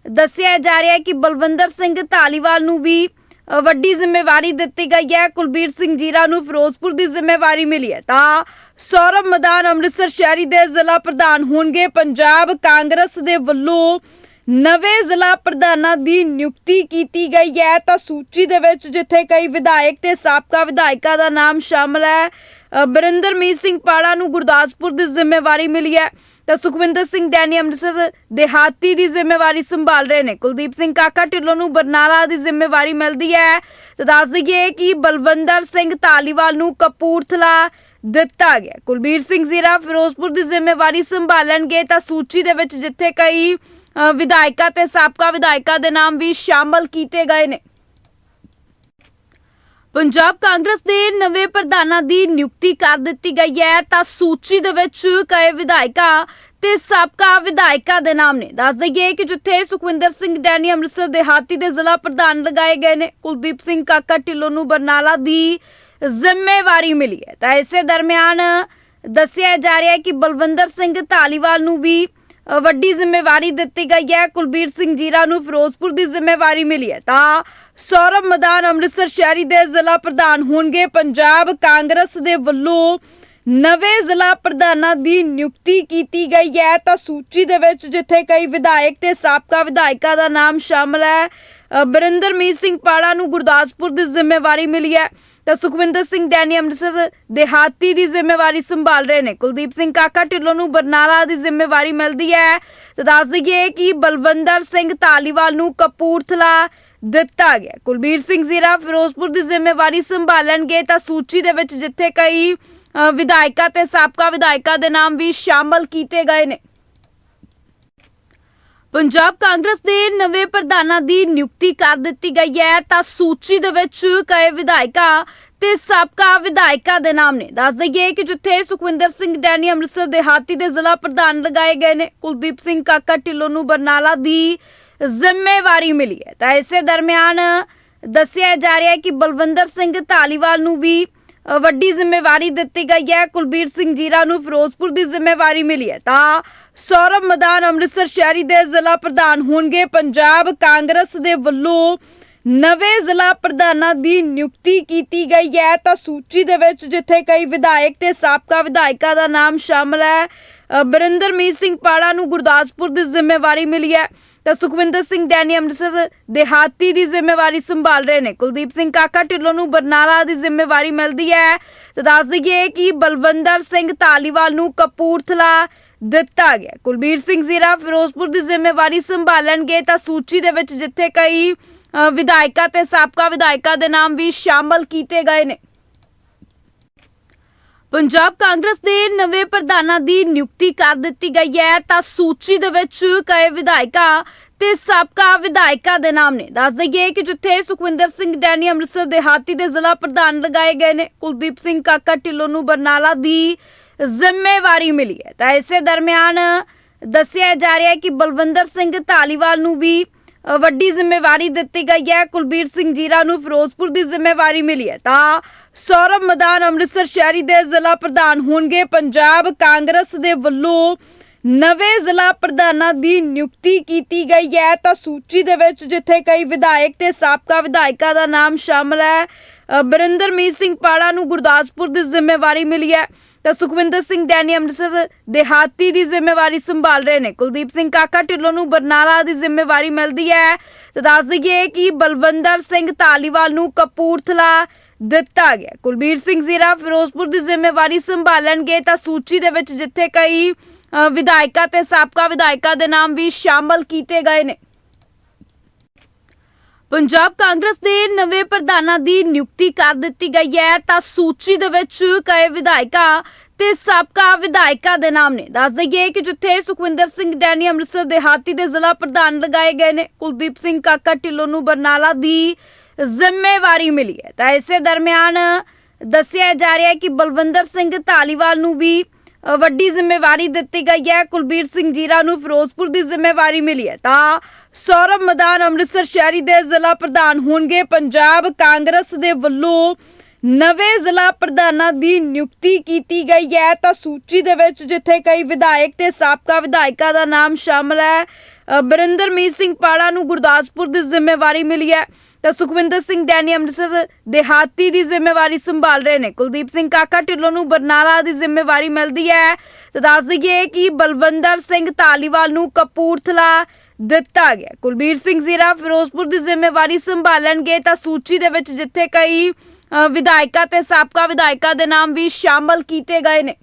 ਦੱਸਿਆ ਜਾ ਰਿਹਾ ਹੈ ਕਿ ਬਲਵੰਦਰ ਸਿੰਘ ਧਾਲੀਵਾਲ ਨੂੰ ਵੀ ਵੱਡੀ ਜ਼ਿੰਮੇਵਾਰੀ ਦਿੱਤੀ ਗਈ ਹੈ। ਕੁਲਬੀਰ ਸਿੰਘ ਜੀਰਾ ਨੂੰ ਫਿਰੋਜ਼ਪੁਰ ਦੀ ਜ਼ਿੰਮੇਵਾਰੀ ਮਿਲੀ ਹੈ। ਤਾਂ ਸੌਰਵ ਮਦਾਨ ਅੰਮ੍ਰਿਤਸਰ ਸ਼ਹਿਰੀ ਦੇ ਜ਼ਿਲ੍ਹਾ ਪ੍ਰਧਾਨ ਹੋਣਗੇ। ਪੰਜਾਬ ਕਾਂਗਰਸ ਦੇ ਵੱਲੋਂ ਨਵੇਂ ਜ਼ਿਲ੍ਹਾ ਪ੍ਰਧਾਨਾਂ ਦੀ ਨਿਯੁਕਤੀ ਕੀਤੀ ਗਈ ਹੈ। ਤਾਂ ਸੂਚੀ ਦੇ ਵਿੱਚ ਜਿੱਥੇ ਕਈ ਵਿਧਾਇਕ ਤੇ ਸਾਬਕਾ ਵਿਧਾਇਕਾਂ ਦਾ ਨਾਮ ਸ਼ਾਮਲ ਹੈ ਅ, ਬਰਿੰਦਰਮੀਤ ਸਿੰਘ ਪਾੜਾ ਨੂੰ ਗੁਰਦਾਸਪੁਰ ਦੀ ਜ਼ਿੰਮੇਵਾਰੀ ਮਿਲੀ ਹੈ। ਤਾਂ ਸੁਖਵਿੰਦਰ ਸਿੰਘ ਡੈਨੀ ਅੰਮ੍ਰਿਤਸਰ ਦੇਹਾਤੀ ਦੀ ਜ਼ਿੰਮੇਵਾਰੀ ਸੰਭਾਲ ਰਹੇ ਨੇ। ਕੁਲਦੀਪ ਸਿੰਘ ਕਾਕਾ ਢਿੱਲੋਂ ਨੂੰ ਬਰਨਾਲਾ ਦੀ ਜ਼ਿੰਮੇਵਾਰੀ ਮਿਲਦੀ ਹੈ। ਤਾਂ ਦੱਸ ਦਈਏ ਕਿ ਬਲਵੰਦਰ ਸਿੰਘ ਧਾਲੀਵਾਲ ਨੂੰ ਕਪੂਰਥਲਾ ਦਿੱਤਾ ਗਿਆ। ਕੁਲਬੀਰ ਸਿੰਘ ਜ਼ੀਰਾ ਫਿਰੋਜ਼ਪੁਰ ਦੀ ਜ਼ਿੰਮੇਵਾਰੀ ਸੰਭਾਲਣਗੇ ਤਾਂ ਸੂਚੀ ਦੇ ਵਿੱਚ ਜਿੱਥੇ ਕਈ ਅ, ਵਿਧਾਇਕਾਂ ਤੇ ਸਾਬਕਾ ਵਿਧਾਇਕਾਂ ਦੇ ਨਾਮ ਵੀ ਸ਼ਾਮਲ ਕੀਤੇ ਗਏ ਨੇ। ਪੰਜਾਬ ਕਾਂਗਰਸ ਦੇ ਨਵੇਂ ਪ੍ਰਧਾਨਾਂ ਦੀ ਨਿਯੁਕਤੀ ਕਰ ਦਿੱਤੀ ਗਈ ਹੈ, ਤਾਂ ਸੂਚੀ ਦੇ ਵਿੱਚ ਕਈ ਵਿਧਾਇਕਾਂ ਤੇ ਸਾਬਕਾ ਵਿਧਾਇਕਾਂ ਦੇ ਨਾਮ ਨੇ। ਦੱਸ ਦਈਏ ਕਿ ਜਿੱਥੇ ਸੁਖਵਿੰਦਰ ਸਿੰਘ ਡੈਨੀ ਅੰਮ੍ਰਿਤਸਰ ਦੇਹਾਤੀ ਦੇ ਜ਼ਿਲ੍ਹਾ ਪ੍ਰਧਾਨ ਲਗਾਏ ਗਏ ਨੇ, ਕੁਲਦੀਪ ਸਿੰਘ ਕਾਕਾ ਢਿੱਲੋਂ ਨੂੰ ਬਰਨਾਲਾ ਦੀ ਜ਼ਿੰਮੇਵਾਰੀ ਮਿਲੀ ਹੈ। ਤਾਂ ਇਸੇ ਦਰਮਿਆਨ ਦੱਸਿਆ ਜਾ ਰਿਹਾ ਹੈ ਕਿ ਬਲਵੰਦਰ ਸਿੰਘ ਧਾਲੀਵਾਲ ਨੂੰ ਵੀ ਵੱਡੀ ਜ਼ਿੰਮੇਵਾਰੀ ਦਿੱਤੀ ਗਈ ਹੈ। ਕੁਲਬੀਰ ਸਿੰਘ ਜੀਰਾ ਨੂੰ ਫਿਰੋਜ਼ਪੁਰ ਦੀ ਜ਼ਿੰਮੇਵਾਰੀ ਮਿਲੀ ਹੈ। ਤਾਂ ਸੌਰਵ ਮਦਾਨ ਅੰਮ੍ਰਿਤਸਰ ਸ਼ਹਿਰੀ ਦੇ ਜ਼ਿਲ੍ਹਾ ਪ੍ਰਧਾਨ ਹੋਣਗੇ। ਪੰਜਾਬ ਕਾਂਗਰਸ ਦੇ ਵੱਲੋਂ ਨਵੇਂ ਜ਼ਿਲ੍ਹਾ ਪ੍ਰਧਾਨਾਂ ਦੀ ਨਿਯੁਕਤੀ ਕੀਤੀ ਗਈ ਹੈ। ਤਾਂ ਸੂਚੀ ਦੇ ਵਿੱਚ ਜਿੱਥੇ ਕਈ ਵਿਧਾਇਕ ਤੇ ਸਾਬਕਾ ਵਿਧਾਇਕਾਂ ਦਾ ਨਾਮ ਸ਼ਾਮਲ ਹੈ ਅ, ਬਰਿੰਦਰਮੀਤ ਸਿੰਘ ਪਾੜਾ ਨੂੰ ਗੁਰਦਾਸਪੁਰ ਦੀ ਜ਼ਿੰਮੇਵਾਰੀ ਮਿਲੀ ਹੈ। ਤਾਂ ਸੁਖਵਿੰਦਰ ਸਿੰਘ ਡੈਨੀ ਅੰਮ੍ਰਿਤਸਰ ਦੇਹਾਤੀ ਦੀ ਜ਼ਿੰਮੇਵਾਰੀ ਸੰਭਾਲ ਰਹੇ ਨੇ। ਕੁਲਦੀਪ ਸਿੰਘ ਕਾਕਾ ਢਿੱਲੋਂ ਨੂੰ ਬਰਨਾਲਾ ਦੀ ਜ਼ਿੰਮੇਵਾਰੀ ਮਿਲਦੀ ਹੈ। ਤਾਂ ਦੱਸ ਦਈਏ ਕਿ ਬਲਵੰਦਰ ਸਿੰਘ ਧਾਲੀਵਾਲ ਨੂੰ ਕਪੂਰਥਲਾ ਦਿੱਤਾ ਗਿਆ। ਕੁਲਬੀਰ ਸਿੰਘ ਜ਼ੀਰਾ ਫਿਰੋਜ਼ਪੁਰ ਦੀ ਜ਼ਿੰਮੇਵਾਰੀ ਸੰਭਾਲਣਗੇ ਤਾਂ ਸੂਚੀ ਦੇ ਵਿੱਚ ਜਿੱਥੇ ਕਈ ਅ, ਵਿਧਾਇਕਾਂ ਤੇ ਸਾਬਕਾ ਵਿਧਾਇਕਾਂ ਦੇ ਨਾਮ ਵੀ ਸ਼ਾਮਲ ਕੀਤੇ ਗਏ ਨੇ। ਪੰਜਾਬ ਕਾਂਗਰਸ ਦੇ ਨਵੇਂ ਪ੍ਰਧਾਨਾਂ ਦੀ ਨਿਯੁਕਤੀ ਕਰ ਦਿੱਤੀ ਗਈ ਹੈ ਤਾਂ ਸੂਚੀ ਦੇ ਵਿੱਚ ਕਈ ਵਿਧਾਇਕਾਂ ਤੇ ਸਾਬਕਾ ਵਿਧਾਇਕਾਂ ਦੇ ਨਾਮ ਨੇ। ਦੱਸ ਦਈਏ ਕਿ ਜਿੱਥੇ ਸੁਖਵਿੰਦਰ ਸਿੰਘ ਡੈਨੀ ਅੰਮ੍ਰਿਤਸਰ ਦੇਹਾਤੀ ਦੇ ਜ਼ਿਲ੍ਹਾ ਪ੍ਰਧਾਨ ਲਗਾਏ ਗਏ ਨੇ। ਕੁਲਦੀਪ ਸਿੰਘ ਕਾਕਾ ਢਿੱਲੋਂ ਨੂੰ ਬਰਨਾਲਾ ਦੀ ਜ਼ਿੰਮੇਵਾਰੀ ਮਿਲੀ ਹੈ। ਤਾਂ ਇਸੇ ਦਰਮਿਆਨ ਦੱਸਿਆ ਜਾ ਰਿਹਾ ਹੈ ਕਿ ਬਲਵੰਦਰ ਸਿੰਘ ਧਾਲੀਵਾਲ ਨੂੰ ਵੀ ਵੱਡੀ ਜ਼ਿੰਮੇਵਾਰੀ ਦਿੱਤੀ ਗਈ ਹੈ। ਕੁਲਬੀਰ ਸਿੰਘ ਜੀਰਾ ਨੂੰ ਫਿਰੋਜ਼ਪੁਰ ਦੀ ਜ਼ਿੰਮੇਵਾਰੀ ਮਿਲੀ ਹੈ। ਤਾਂ ਸੌਰਵ ਮਦਾਨ ਅੰਮ੍ਰਿਤਸਰ ਸ਼ਹਿਰੀ ਦੇ ਜ਼ਿਲ੍ਹਾ ਪ੍ਰਧਾਨ ਹੋਣਗੇ। ਪੰਜਾਬ ਕਾਂਗਰਸ ਦੇ ਵੱਲੋਂ ਨਵੇਂ ਜ਼ਿਲ੍ਹਾ ਪ੍ਰਧਾਨਾਂ ਦੀ ਨਿਯੁਕਤੀ ਕੀਤੀ ਗਈ ਹੈ। ਤਾਂ ਸੂਚੀ ਦੇ ਵਿੱਚ ਜਿੱਥੇ ਕਈ ਵਿਧਾਇਕ ਤੇ ਸਾਬਕਾ ਵਿਧਾਇਕਾਂ ਦਾ ਨਾਮ ਸ਼ਾਮਲ ਹੈ ਅ, ਬਰਿੰਦਰਮੀਤ ਸਿੰਘ ਪਾੜਾ ਨੂੰ ਗੁਰਦਾਸਪੁਰ ਦੀ ਜ਼ਿੰਮੇਵਾਰੀ ਮਿਲੀ ਹੈ। ਤਾਂ ਸੁਖਵਿੰਦਰ ਸਿੰਘ ਡੈਨੀ ਅੰਮ੍ਰਿਤਸਰ ਦੇਹਾਤੀ ਦੀ ਜ਼ਿੰਮੇਵਾਰੀ ਸੰਭਾਲ ਰਹੇ ਨੇ। ਕੁਲਦੀਪ ਸਿੰਘ ਕਾਕਾ ਢਿੱਲੋਂ ਨੂੰ ਬਰਨਾਲਾ ਦੀ ਜ਼ਿੰਮੇਵਾਰੀ ਮਿਲਦੀ ਹੈ। ਤਾਂ ਦੱਸ ਦਈਏ ਕਿ ਬਲਵੰਦਰ ਸਿੰਘ ਧਾਲੀਵਾਲ ਨੂੰ ਕਪੂਰਥਲਾ ਦਿੱਤਾ ਗਿਆ। ਕੁਲਬੀਰ ਸਿੰਘ ਜ਼ੀਰਾ ਫਿਰੋਜ਼ਪੁਰ ਦੀ ਜ਼ਿੰਮੇਵਾਰੀ ਸੰਭਾਲਣਗੇ ਤਾਂ ਸੂਚੀ ਦੇ ਵਿੱਚ ਜਿੱਥੇ ਕਈ ਵਿਧਾਇਕਾਂ ਤੇ ਸਾਬਕਾ ਵਿਧਾਇਕਾਂ ਦੇ ਨਾਮ ਵੀ ਸ਼ਾਮਲ ਕੀਤੇ ਗਏ ਨੇ। ਪੰਜਾਬ ਕਾਂਗਰਸ ਦੇ ਨਵੇਂ ਪ੍ਰਧਾਨਾਂ ਦੀ ਨਿਯੁਕਤੀ ਕਰ ਦਿੱਤੀ ਗਈ ਹੈ, ਤਾਂ ਸੂਚੀ ਦੇ ਵਿੱਚ ਕਈ ਵਿਧਾਇਕਾਂ ਤੇ ਸਾਬਕਾ ਵਿਧਾਇਕਾਂ ਦੇ ਨਾਮ ਨੇ। ਦੱਸ ਦਈਏ ਕਿ ਜਿੱਥੇ ਸੁਖਵਿੰਦਰ ਸਿੰਘ ਡੈਨੀ ਅੰਮ੍ਰਿਤਸਰ ਦੇਹਾਤੀ ਦੇ ਜ਼ਿਲ੍ਹਾ ਪ੍ਰਧਾਨ ਲਗਾਏ ਗਏ ਨੇ, ਕੁਲਦੀਪ ਸਿੰਘ ਕਾਕਾ ਢਿੱਲੋਂ ਨੂੰ ਬਰਨਾਲਾ ਦੀ ਜ਼ਿੰਮੇਵਾਰੀ ਮਿਲੀ ਹੈ। ਤਾਂ ਇਸੇ ਦਰਮਿਆਨ ਦੱਸਿਆ ਜਾ ਰਿਹਾ ਹੈ ਕਿ ਬਲਵਿੰਦਰ ਸਿੰਘ ਧਾਲੀਵਾਲ ਨੂੰ ਵੀ ਵੱਡੀ ਜ਼ਿੰਮੇਵਾਰੀ ਦਿੱਤੀ ਗਈ ਹੈ। ਕੁਲਬੀਰ ਸਿੰਘ ਜੀਰਾ ਨੂੰ ਫਿਰੋਜ਼ਪੁਰ ਦੀ ਜ਼ਿੰਮੇਵਾਰੀ ਮਿਲੀ ਹੈ। ਤਾਂ ਸੌਰਵ ਮਦਾਨ ਅੰਮ੍ਰਿਤਸਰ ਸ਼ਹਿਰੀ ਦੇ ਜ਼ਿਲ੍ਹਾ ਪ੍ਰਧਾਨ ਹੋਣਗੇ। ਪੰਜਾਬ ਕਾਂਗਰਸ ਦੇ ਵੱਲੋਂ ਨਵੇਂ ਜ਼ਿਲ੍ਹਾ ਪ੍ਰਧਾਨਾਂ ਦੀ ਨਿਯੁਕਤੀ ਕੀਤੀ ਗਈ ਹੈ। ਤਾਂ ਸੂਚੀ ਦੇ ਵਿੱਚ ਜਿੱਥੇ ਕਈ ਵਿਧਾਇਕ ਤੇ ਸਾਬਕਾ ਵਿਧਾਇਕਾਂ ਦਾ ਨਾਮ ਸ਼ਾਮਲ ਹੈ ਅ, ਬਰਿੰਦਰਮੀਤ ਸਿੰਘ ਪਾੜਾ ਨੂੰ ਗੁਰਦਾਸਪੁਰ ਦੀ ਜ਼ਿੰਮੇਵਾਰੀ ਮਿਲੀ ਹੈ। ਤਾਂ ਸੁਖਵਿੰਦਰ ਸਿੰਘ ਡੈਨੀ ਅੰਮ੍ਰਿਤਸਰ ਦੇਹਾਤੀ ਦੀ ਜ਼ਿੰਮੇਵਾਰੀ ਸੰਭਾਲ ਰਹੇ ਨੇ। ਕੁਲਦੀਪ ਸਿੰਘ ਕਾਕਾ ਢਿੱਲੋਂ ਨੂੰ ਬਰਨਾਲਾ ਦੀ ਜ਼ਿੰਮੇਵਾਰੀ ਮਿਲਦੀ ਹੈ। ਤਾਂ ਦੱਸ ਦਈਏ ਕਿ ਬਲਵੰਦਰ ਸਿੰਘ ਧਾਲੀਵਾਲ ਨੂੰ ਕਪੂਰਥਲਾ ਦਿੱਤਾ ਗਿਆ। ਕੁਲਬੀਰ ਸਿੰਘ ਜ਼ੀਰਾ ਫਿਰੋਜ਼ਪੁਰ ਦੀ ਜ਼ਿੰਮੇਵਾਰੀ ਸੰਭਾਲਣਗੇ ਤਾਂ ਸੂਚੀ ਦੇ ਵਿੱਚ ਜਿੱਥੇ ਕਈ ਵਿਧਾਇਕਾਂ ਤੇ ਸਾਬਕਾ ਵਿਧਾਇਕਾਂ ਦੇ ਨਾਮ ਵੀ ਸ਼ਾਮਲ ਕੀਤੇ ਗਏ ਨੇ। ਪੰਜਾਬ ਕਾਂਗਰਸ ਦੇ ਨਵੇਂ ਪ੍ਰਧਾਨਾਂ ਦੀ ਨਿਯੁਕਤੀ ਕਰ ਦਿੱਤੀ ਗਈ ਹੈ, ਤਾਂ ਸੂਚੀ ਦੇ ਵਿੱਚ ਕਈ ਵਿਧਾਇਕਾਂ ਤੇ ਸਾਬਕਾ ਵਿਧਾਇਕਾਂ ਦੇ ਨਾਮ ਨੇ। ਦੱਸ ਦਈਏ ਕਿ ਜਿੱਥੇ ਸੁਖਵਿੰਦਰ ਸਿੰਘ ਡੈਨੀ ਅੰਮ੍ਰਿਤਸਰ ਦੇਹਾਤੀ ਦੇ ਜ਼ਿਲ੍ਹਾ ਪ੍ਰਧਾਨ ਲਗਾਏ ਗਏ ਨੇ, ਕੁਲਦੀਪ ਸਿੰਘ ਕਾਕਾ ਢਿੱਲੋਂ ਨੂੰ ਬਰਨਾਲਾ ਦੀ ਜ਼ਿੰਮੇਵਾਰੀ ਮਿਲੀ ਹੈ। ਤਾਂ ਇਸੇ ਦਰਮਿਆਨ ਦੱਸਿਆ ਜਾ ਰਿਹਾ ਹੈ ਕਿ ਬਲਵੰਦਰ ਸਿੰਘ ਧਾਲੀਵਾਲ ਨੂੰ ਵੀ ਵੱਡੀ ਜ਼ਿੰਮੇਵਾਰੀ ਦਿੱਤੀ ਗਈ ਹੈ। ਕੁਲਬੀਰ ਸਿੰਘ ਜੀਰਾ ਨੂੰ ਫਿਰੋਜ਼ਪੁਰ ਦੀ ਜ਼ਿੰਮੇਵਾਰੀ ਮਿਲੀ ਹੈ। ਤਾਂ ਸੌਰਵ ਮਦਾਨ ਅੰਮ੍ਰਿਤਸਰ ਸ਼ਹਿਰੀ ਦੇ ਜ਼ਿਲ੍ਹਾ ਪ੍ਰਧਾਨ ਹੋਣਗੇ। ਪੰਜਾਬ ਕਾਂਗਰਸ ਦੇ ਵੱਲੋਂ ਨਵੇਂ ਜ਼ਿਲ੍ਹਾ ਪ੍ਰਧਾਨਾਂ ਦੀ ਨਿਯੁਕਤੀ ਕੀਤੀ ਗਈ ਹੈ। ਤਾਂ ਸੂਚੀ ਦੇ ਵਿੱਚ ਜਿੱਥੇ ਕਈ ਵਿਧਾਇਕ ਤੇ ਸਾਬਕਾ ਵਿਧਾਇਕਾਂ ਦਾ ਨਾਮ ਸ਼ਾਮਲ ਹੈ ਅ, ਬਰਿੰਦਰਮੀਤ ਸਿੰਘ ਪਾੜਾ ਨੂੰ ਗੁਰਦਾਸਪੁਰ ਦੀ ਜ਼ਿੰਮੇਵਾਰੀ ਮਿਲੀ ਹੈ। ਤਾਂ ਸੁਖਵਿੰਦਰ ਸਿੰਘ ਡੈਨੀ ਅੰਮ੍ਰਿਤਸਰ ਦੇਹਾਤੀ ਦੀ ਜ਼ਿੰਮੇਵਾਰੀ ਸੰਭਾਲ ਰਹੇ ਨੇ। ਕੁਲਦੀਪ ਸਿੰਘ ਕਾਕਾ ਢਿੱਲੋਂ ਨੂੰ ਬਰਨਾਲਾ ਦੀ ਜ਼ਿੰਮੇਵਾਰੀ ਮਿਲਦੀ ਹੈ। ਤਾਂ ਦੱਸ ਦਈਏ ਕਿ ਬਲਵੰਦਰ ਸਿੰਘ ਧਾਲੀਵਾਲ ਨੂੰ ਕਪੂਰਥਲਾ ਦਿੱਤਾ ਗਿਆ। ਕੁਲਬੀਰ ਸਿੰਘ ਜ਼ੀਰਾ ਫਿਰੋਜ਼ਪੁਰ ਦੀ ਜ਼ਿੰਮੇਵਾਰੀ ਸੰਭਾਲਣਗੇ ਤਾਂ ਸੂਚੀ ਦੇ ਵਿੱਚ ਜਿੱਥੇ ਕਈ ਵਿਧਾਇਕਾਂ ਤੇ ਸਾਬਕਾ ਵਿਧਾਇਕਾਂ ਦੇ ਨਾਮ ਵੀ ਸ਼ਾਮਲ ਕੀਤੇ ਗਏ ਨੇ।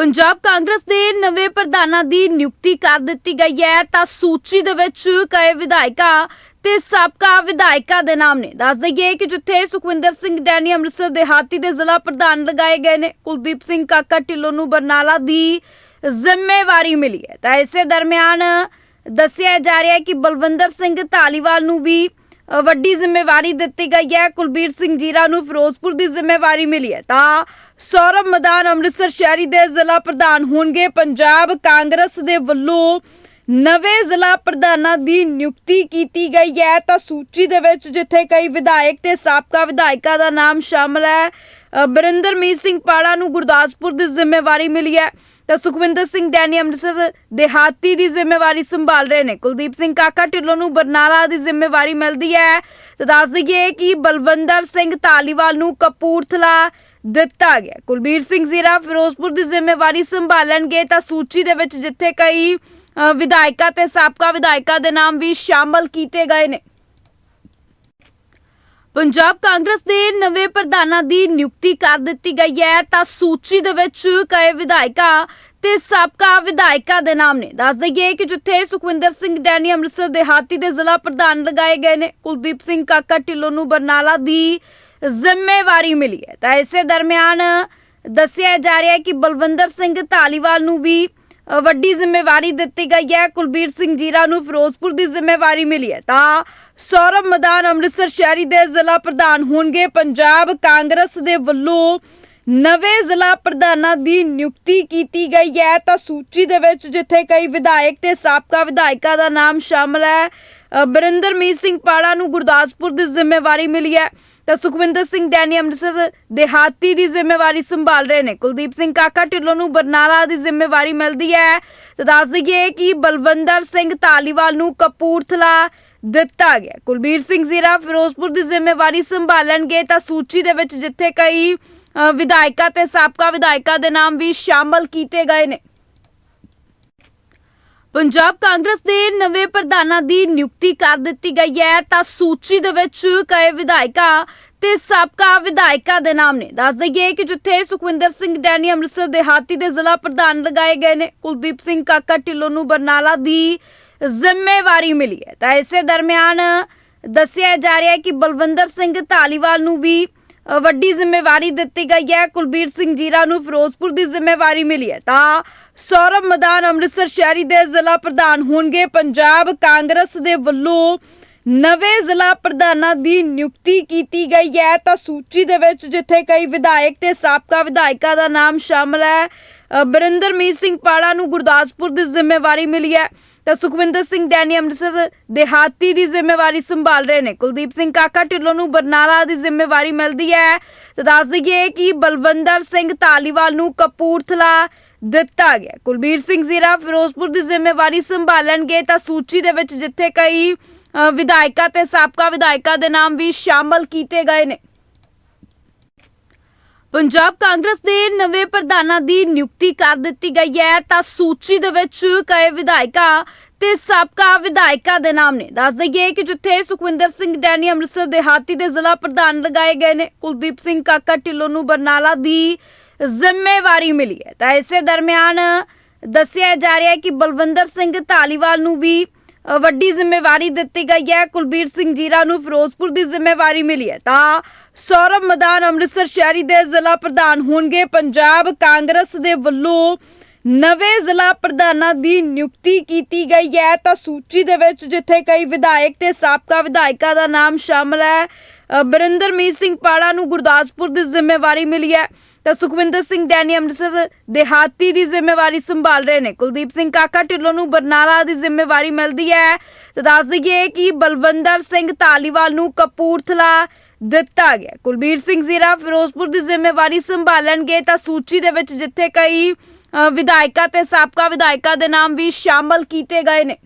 ਪੰਜਾਬ ਕਾਂਗਰਸ ਦੇ ਨਵੇਂ ਪ੍ਰਧਾਨਾਂ ਦੀ ਨਿਯੁਕਤੀ ਕਰ ਦਿੱਤੀ ਗਈ ਹੈ, ਤਾਂ ਸੂਚੀ ਦੇ ਵਿੱਚ ਕਈ ਵਿਧਾਇਕਾਂ ਤੇ ਸਾਬਕਾ ਵਿਧਾਇਕਾਂ ਦੇ ਨਾਮ ਨੇ। ਦੱਸ ਦਈਏ ਕਿ ਜਿੱਥੇ ਸੁਖਵਿੰਦਰ ਸਿੰਘ ਡੈਨੀ ਅੰਮ੍ਰਿਤਸਰ ਦੇਹਾਤੀ ਦੇ ਜ਼ਿਲ੍ਹਾ ਪ੍ਰਧਾਨ ਲਗਾਏ ਗਏ ਨੇ, ਕੁਲਦੀਪ ਸਿੰਘ ਕਾਕਾ ਢਿੱਲੋਂ ਨੂੰ ਬਰਨਾਲਾ ਦੀ ਜ਼ਿੰਮੇਵਾਰੀ ਮਿਲੀ ਹੈ। ਤਾਂ ਇਸੇ ਦਰਮਿਆਨ ਦੱਸਿਆ ਜਾ ਰਿਹਾ ਹੈ ਕਿ ਬਲਵੰਦਰ ਸਿੰਘ ਧਾਲੀਵਾਲ ਨੂੰ ਵੀ ਵੱਡੀ ਜ਼ਿੰਮੇਵਾਰੀ ਦਿੱਤੀ ਗਈ ਹੈ। ਕੁਲਬੀਰ ਸਿੰਘ ਜੀਰਾ ਨੂੰ ਫਿਰੋਜ਼ਪੁਰ ਦੀ ਜ਼ਿੰਮੇਵਾਰੀ ਮਿਲੀ ਹੈ। ਤਾਂ ਸੌਰਵ ਮਦਾਨ ਅੰਮ੍ਰਿਤਸਰ ਸ਼ਹਿਰੀ ਦੇ ਜ਼ਿਲ੍ਹਾ ਪ੍ਰਧਾਨ ਹੋਣਗੇ। ਪੰਜਾਬ ਕਾਂਗਰਸ ਦੇ ਵੱਲੋਂ ਨਵੇਂ ਜ਼ਿਲ੍ਹਾ ਪ੍ਰਧਾਨਾਂ ਦੀ ਨਿਯੁਕਤੀ ਕੀਤੀ ਗਈ ਹੈ। ਤਾਂ ਸੂਚੀ ਦੇ ਵਿੱਚ ਜਿੱਥੇ ਕਈ ਵਿਧਾਇਕ ਤੇ ਸਾਬਕਾ ਵਿਧਾਇਕਾਂ ਦਾ ਨਾਮ ਸ਼ਾਮਲ ਹੈ ਅ, ਬਰਿੰਦਰਮੀਤ ਸਿੰਘ ਪਾੜਾ ਨੂੰ ਗੁਰਦਾਸਪੁਰ ਦੀ ਜ਼ਿੰਮੇਵਾਰੀ ਮਿਲੀ ਹੈ। ਤਾਂ ਸੁਖਵਿੰਦਰ ਸਿੰਘ ਡੈਨੀ ਅੰਮ੍ਰਿਤਸਰ ਦੇਹਾਤੀ ਦੀ ਜ਼ਿੰਮੇਵਾਰੀ ਸੰਭਾਲ ਰਹੇ ਨੇ। ਕੁਲਦੀਪ ਸਿੰਘ ਕਾਕਾ ਢਿੱਲੋਂ ਨੂੰ ਬਰਨਾਲਾ ਦੀ ਜ਼ਿੰਮੇਵਾਰੀ ਮਿਲਦੀ ਹੈ। ਤਾਂ ਦੱਸ ਦਈਏ ਕਿ ਬਲਵੰਦਰ ਸਿੰਘ ਧਾਲੀਵਾਲ ਨੂੰ ਕਪੂਰਥਲਾ ਦਿੱਤਾ ਗਿਆ। ਕੁਲਬੀਰ ਸਿੰਘ ਜ਼ੀਰਾ ਫਿਰੋਜ਼ਪੁਰ ਦੀ ਜ਼ਿੰਮੇਵਾਰੀ ਸੰਭਾਲਣਗੇ ਤਾਂ ਸੂਚੀ ਦੇ ਵਿੱਚ ਜਿੱਥੇ ਕਈ ਵਿਧਾਇਕਾਂ ਤੇ ਸਾਬਕਾ ਵਿਧਾਇਕਾਂ ਦੇ ਨਾਮ ਵੀ ਸ਼ਾਮਲ ਕੀਤੇ ਗਏ ਨੇ। ਪੰਜਾਬ ਕਾਂਗਰਸ ਦੇ ਨਵੇਂ ਪ੍ਰਧਾਨਾਂ ਦੀ ਨਿਯੁਕਤੀ ਕਰ ਦਿੱਤੀ ਗਈ ਹੈ, ਤਾਂ ਸੂਚੀ ਦੇ ਵਿੱਚ ਕਈ ਵਿਧਾਇਕਾਂ ਤੇ ਸਾਬਕਾ ਵਿਧਾਇਕਾਂ ਦੇ ਨਾਮ ਨੇ। ਦੱਸ ਦਈਏ ਕਿ ਜਿੱਥੇ ਸੁਖਵਿੰਦਰ ਸਿੰਘ ਡੈਨੀ ਅੰਮ੍ਰਿਤਸਰ ਦੇਹਾਤੀ ਦੇ ਜ਼ਿਲ੍ਹਾ ਪ੍ਰਧਾਨ ਲਗਾਏ ਗਏ ਨੇ, ਕੁਲਦੀਪ ਸਿੰਘ ਕਾਕਾ ਢਿੱਲੋਂ ਨੂੰ ਬਰਨਾਲਾ ਦੀ ਜ਼ਿੰਮੇਵਾਰੀ ਮਿਲੀ ਹੈ। ਤਾਂ ਇਸੇ ਦਰਮਿਆਨ ਦੱਸਿਆ ਜਾ ਰਿਹਾ ਹੈ ਕਿ ਬਲਵੰਦਰ ਸਿੰਘ ਧਾਲੀਵਾਲ ਨੂੰ ਵੀ ਵੱਡੀ ਜ਼ਿੰਮੇਵਾਰੀ ਦਿੱਤੀ ਗਈ ਹੈ। ਕੁਲਬੀਰ ਸਿੰਘ ਜੀਰਾ ਨੂੰ ਫਿਰੋਜ਼ਪੁਰ ਦੀ ਜ਼ਿੰਮੇਵਾਰੀ ਮਿਲੀ ਹੈ। ਤਾਂ ਸੌਰਵ ਮਦਾਨ ਅੰਮ੍ਰਿਤਸਰ ਸ਼ਹਿਰੀ ਦੇ ਜ਼ਿਲ੍ਹਾ ਪ੍ਰਧਾਨ ਹੋਣਗੇ। ਪੰਜਾਬ ਕਾਂਗਰਸ ਦੇ ਵੱਲੋਂ ਨਵੇਂ ਜ਼ਿਲ੍ਹਾ ਪ੍ਰਧਾਨਾਂ ਦੀ ਨਿਯੁਕਤੀ ਕੀਤੀ ਗਈ ਹੈ। ਤਾਂ ਸੂਚੀ ਦੇ ਵਿੱਚ ਜਿੱਥੇ ਕਈ ਵਿਧਾਇਕ ਤੇ ਸਾਬਕਾ ਵਿਧਾਇਕਾਂ ਦਾ ਨਾਮ ਸ਼ਾਮਲ ਹੈ ਅ, ਬਰਿੰਦਰਮੀਤ ਸਿੰਘ ਪਾੜਾ ਨੂੰ ਗੁਰਦਾਸਪੁਰ ਦੀ ਜ਼ਿੰਮੇਵਾਰੀ ਮਿਲੀ ਹੈ। ਤਾਂ ਸੁਖਵਿੰਦਰ ਸਿੰਘ ਡੈਨੀ ਅੰਮ੍ਰਿਤਸਰ ਦੇਹਾਤੀ ਦੀ ਜ਼ਿੰਮੇਵਾਰੀ ਸੰਭਾਲ ਰਹੇ ਨੇ। ਕੁਲਦੀਪ ਸਿੰਘ ਕਾਕਾ ਢਿੱਲੋਂ ਨੂੰ ਬਰਨਾਲਾ ਦੀ ਜ਼ਿੰਮੇਵਾਰੀ ਮਿਲਦੀ ਹੈ। ਤਾਂ ਦੱਸ ਦਈਏ ਕਿ ਬਲਵੰਦਰ ਸਿੰਘ ਧਾਲੀਵਾਲ ਨੂੰ ਕਪੂਰਥਲਾ ਦਿੱਤਾ ਗਿਆ। ਕੁਲਬੀਰ ਸਿੰਘ ਜ਼ੀਰਾ ਫਿਰੋਜ਼ਪੁਰ ਦੀ ਜ਼ਿੰਮੇਵਾਰੀ ਸੰਭਾਲਣਗੇ ਤਾਂ ਸੂਚੀ ਦੇ ਵਿੱਚ ਜਿੱਥੇ ਕਈ ਵਿਧਾਇਕਾਂ ਤੇ ਸਾਬਕਾ ਵਿਧਾਇਕਾਂ ਦੇ ਨਾਮ ਵੀ ਸ਼ਾਮਲ ਕੀਤੇ ਗਏ ਨੇ। ਪੰਜਾਬ ਕਾਂਗਰਸ ਦੇ ਨਵੇਂ ਪ੍ਰਧਾਨਾਂ ਦੀ ਨਿਯੁਕਤੀ ਕਰ ਦਿੱਤੀ ਗਈ ਹੈ, ਤਾਂ ਸੂਚੀ ਦੇ ਵਿੱਚ ਕਈ ਵਿਧਾਇਕਾਂ ਤੇ ਸਾਬਕਾ ਵਿਧਾਇਕਾਂ ਦੇ ਨਾਮ ਨੇ। ਦੱਸ ਦਈਏ ਕਿ ਜਿੱਥੇ ਸੁਖਵਿੰਦਰ ਸਿੰਘ ਡੈਨੀ ਅੰਮ੍ਰਿਤਸਰ ਦੇਹਾਤੀ ਦੇ ਜ਼ਿਲ੍ਹਾ ਪ੍ਰਧਾਨ ਲਗਾਏ ਗਏ ਨੇ, ਕੁਲਦੀਪ ਸਿੰਘ ਕਾਕਾ ਢਿੱਲੋਂ ਨੂੰ ਬਰਨਾਲਾ ਦੀ ਜ਼ਿੰਮੇਵਾਰੀ ਮਿਲੀ ਹੈ। ਤਾਂ ਇਸੇ ਦਰਮਿਆਨ ਦੱਸਿਆ ਜਾ ਰਿਹਾ ਹੈ ਕਿ ਬਲਵਿੰਦਰ ਸਿੰਘ ਧਾਲੀਵਾਲ ਨੂੰ ਵੀ ਵੱਡੀ ਜ਼ਿੰਮੇਵਾਰੀ ਦਿੱਤੀ ਗਈ ਹੈ। ਕੁਲਬੀਰ ਸਿੰਘ ਜੀਰਾ ਨੂੰ ਫਿਰੋਜ਼ਪੁਰ ਦੀ ਜ਼ਿੰਮੇਵਾਰੀ ਮਿਲੀ ਹੈ। ਤਾਂ ਸੌਰਵ ਮਦਾਨ ਅੰਮ੍ਰਿਤਸਰ ਸ਼ਹਿਰੀ ਦੇ ਜ਼ਿਲ੍ਹਾ ਪ੍ਰਧਾਨ ਹੋਣਗੇ। ਪੰਜਾਬ ਕਾਂਗਰਸ ਦੇ ਵੱਲੋਂ ਨਵੇਂ ਜ਼ਿਲ੍ਹਾ ਪ੍ਰਧਾਨਾਂ ਦੀ ਨਿਯੁਕਤੀ ਕੀਤੀ ਗਈ ਹੈ। ਤਾਂ ਸੂਚੀ ਦੇ ਵਿੱਚ ਜਿੱਥੇ ਕਈ ਵਿਧਾਇਕ ਤੇ ਸਾਬਕਾ ਵਿਧਾਇਕਾਂ ਦਾ ਨਾਮ ਸ਼ਾਮਲ ਹੈ ਅ, ਬਰਿੰਦਰਮੀਤ ਸਿੰਘ ਪਾੜਾ ਨੂੰ ਗੁਰਦਾਸਪੁਰ ਦੀ ਜ਼ਿੰਮੇਵਾਰੀ ਮਿਲੀ ਹੈ। ਤਾਂ ਸੁਖਵਿੰਦਰ ਸਿੰਘ, ਡੈਨੀ ਅੰਮ੍ਰਿਤਸਰ ਦੇਹਾਤੀ ਦੀ ਜ਼ਿੰਮੇਵਾਰੀ ਸੰਭਾਲ ਰਹੇ ਨੇ। ਕੁਲਦੀਪ ਸਿੰਘ ਕਾਕਾ ਢਿੱਲੋਂ ਨੂੰ ਬਰਨਾਲਾ ਦੀ ਜ਼ਿੰਮੇਵਾਰੀ ਮਿਲਦੀ ਹੈ। ਤਾਂ ਦੱਸ ਦਈਏ ਕਿ ਬਲਵੰਦਰ ਸਿੰਘ ਧਾਲੀਵਾਲ ਨੂੰ ਕਪੂਰਥਲਾ ਦਿੱਤਾ ਗਿਆ। ਕੁਲਬੀਰ ਸਿੰਘ ਜ਼ੀਰਾ ਫਿਰੋਜ਼ਪੁਰ ਦੀ ਜ਼ਿੰਮੇਵਾਰੀ ਸੰਭਾਲਣਗੇ ਤਾਂ ਸੂਚੀ ਦੇ ਵਿੱਚ ਜਿੱਥੇ ਕਈ ਵਿਧਾਇਕਾਂ ਤੇ ਸਾਬਕਾ ਵਿਧਾਇਕਾਂ ਦੇ ਨਾਮ ਵੀ ਸ਼ਾਮਲ ਕੀਤੇ ਗਏ ਨੇ। ਪੰਜਾਬ ਕਾਂਗਰਸ ਦੇ ਨਵੇਂ ਪ੍ਰਧਾਨਾਂ ਦੀ ਨਿਯੁਕਤੀ ਕਰ ਦਿੱਤੀ ਗਈ ਹੈ, ਤਾਂ ਸੂਚੀ ਦੇ ਵਿੱਚ ਕਈ ਵਿਧਾਇਕਾਂ ਤੇ ਸਾਬਕਾ ਵਿਧਾਇਕਾਂ ਦੇ ਨਾਮ ਨੇ। ਦੱਸ ਦਈਏ ਕਿ ਜਿੱਥੇ ਸੁਖਵਿੰਦਰ ਸਿੰਘ ਡੈਨੀ ਅੰਮ੍ਰਿਤਸਰ ਦੇਹਾਤੀ ਦੇ ਜ਼ਿਲ੍ਹਾ ਪ੍ਰਧਾਨ ਲਗਾਏ ਗਏ ਨੇ, ਕੁਲਦੀਪ ਸਿੰਘ ਕਾਕਾ ਢਿੱਲੋਂ ਨੂੰ ਬਰਨਾਲਾ ਦੀ ਜ਼ਿੰਮੇਵਾਰੀ ਮਿਲੀ ਹੈ। ਤਾਂ ਇਸੇ ਦਰਮਿਆਨ ਦੱਸਿਆ ਜਾ ਰਿਹਾ ਹੈ ਕਿ ਬਲਵਿੰਦਰ ਸਿੰਘ ਧਾਲੀਵਾਲ ਨੂੰ ਵੀ ਵੱਡੀ ਜ਼ਿੰਮੇਵਾਰੀ ਦਿੱਤੀ ਗਈ ਹੈ। ਕੁਲਬੀਰ ਸਿੰਘ ਜੀਰਾ ਨੂੰ ਫਿਰੋਜ਼ਪੁਰ ਦੀ ਜ਼ਿੰਮੇਵਾਰੀ ਮਿਲੀ ਹੈ। ਤਾਂ ਸੌਰਵ ਮਦਾਨ ਅੰਮ੍ਰਿਤਸਰ ਸ਼ਹਿਰੀ ਦੇ ਜ਼ਿਲ੍ਹਾ ਪ੍ਰਧਾਨ ਹੋਣਗੇ। ਪੰਜਾਬ ਕਾਂਗਰਸ ਦੇ ਵੱਲੋਂ ਨਵੇਂ ਜ਼ਿਲ੍ਹਾ ਪ੍ਰਧਾਨਾਂ ਦੀ ਨਿਯੁਕਤੀ ਕੀਤੀ ਗਈ ਹੈ। ਤਾਂ ਸੂਚੀ ਦੇ ਵਿੱਚ ਜਿੱਥੇ ਕਈ ਵਿਧਾਇਕ ਤੇ ਸਾਬਕਾ ਵਿਧਾਇਕਾਂ ਦਾ ਨਾਮ ਸ਼ਾਮਲ ਹੈ ਅ, ਬਰਿੰਦਰਮੀਤ ਸਿੰਘ ਪਾੜਾ ਨੂੰ ਗੁਰਦਾਸਪੁਰ ਦੀ ਜ਼ਿੰਮੇਵਾਰੀ ਮਿਲੀ ਹੈ। ਤਾਂ ਸੁਖਵਿੰਦਰ ਸਿੰਘ ਡੈਨੀ ਅੰਮ੍ਰਿਤਸਰ ਦੇਹਾਤੀ ਦੀ ਜ਼ਿੰਮੇਵਾਰੀ ਸੰਭਾਲ ਰਹੇ ਨੇ। ਕੁਲਦੀਪ ਸਿੰਘ ਕਾਕਾ ਢਿੱਲੋਂ ਨੂੰ ਬਰਨਾਲਾ ਦੀ ਜ਼ਿੰਮੇਵਾਰੀ ਮਿਲਦੀ ਹੈ। ਤਾਂ ਦੱਸ ਦਈਏ ਕਿ ਬਲਵੰਦਰ ਸਿੰਘ ਧਾਲੀਵਾਲ ਨੂੰ ਕਪੂਰਥਲਾ ਦਿੱਤਾ ਗਿਆ। ਕੁਲਬੀਰ ਸਿੰਘ ਜ਼ੀਰਾ ਫਿਰੋਜ਼ਪੁਰ ਦੀ ਜ਼ਿੰਮੇਵਾਰੀ ਸੰਭਾਲਣਗੇ ਤਾਂ ਸੂਚੀ ਦੇ ਵਿੱਚ ਜਿੱਥੇ ਕਈ ਅ, ਵਿਧਾਇਕਾਂ ਤੇ ਸਾਬਕਾ ਵਿਧਾਇਕਾਂ ਦੇ ਨਾਮ ਵੀ ਸ਼ਾਮਲ ਕੀਤੇ ਗਏ ਨੇ।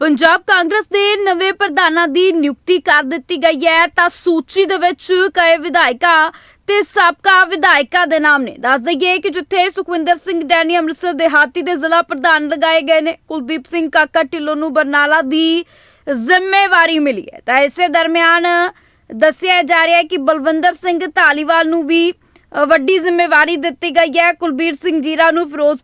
ਪੰਜਾਬ ਕਾਂਗਰਸ ਦੇ ਨਵੇਂ ਪ੍ਰਧਾਨਾਂ ਦੀ ਨਿਯੁਕਤੀ ਕਰ ਦਿੱਤੀ ਗਈ ਹੈ, ਤਾਂ ਸੂਚੀ ਦੇ ਵਿੱਚ ਕਈ ਵਿਧਾਇਕਾਂ ਤੇ ਸਾਬਕਾ ਵਿਧਾਇਕਾਂ ਦੇ ਨਾਮ ਨੇ। ਦੱਸ ਦਈਏ ਕਿ ਜਿੱਥੇ ਸੁਖਵਿੰਦਰ ਸਿੰਘ ਡੈਨੀ ਅੰਮ੍ਰਿਤਸਰ ਦੇਹਾਤੀ ਦੇ ਜ਼ਿਲ੍ਹਾ ਪ੍ਰਧਾਨ ਲਗਾਏ ਗਏ ਨੇ, ਕੁਲਦੀਪ ਸਿੰਘ ਕਾਕਾ ਢਿੱਲੋਂ ਨੂੰ ਬਰਨਾਲਾ ਦੀ ਜ਼ਿੰਮੇਵਾਰੀ ਮਿਲੀ ਹੈ। ਤਾਂ ਇਸੇ ਦਰਮਿਆਨ ਦੱਸਿਆ ਜਾ ਰਿਹਾ ਹੈ ਕਿ ਬਲਵੰਦਰ ਸਿੰਘ ਧਾਲੀਵਾਲ ਨੂੰ ਵੀ ਵੱਡੀ ਜ਼ਿੰਮੇਵਾਰੀ ਦਿੱਤੀ ਗਈ ਹੈ। ਕੁਲਬੀਰ ਸਿੰਘ ਜੀਰਾ ਨੂੰ ਫਿਰੋਜ਼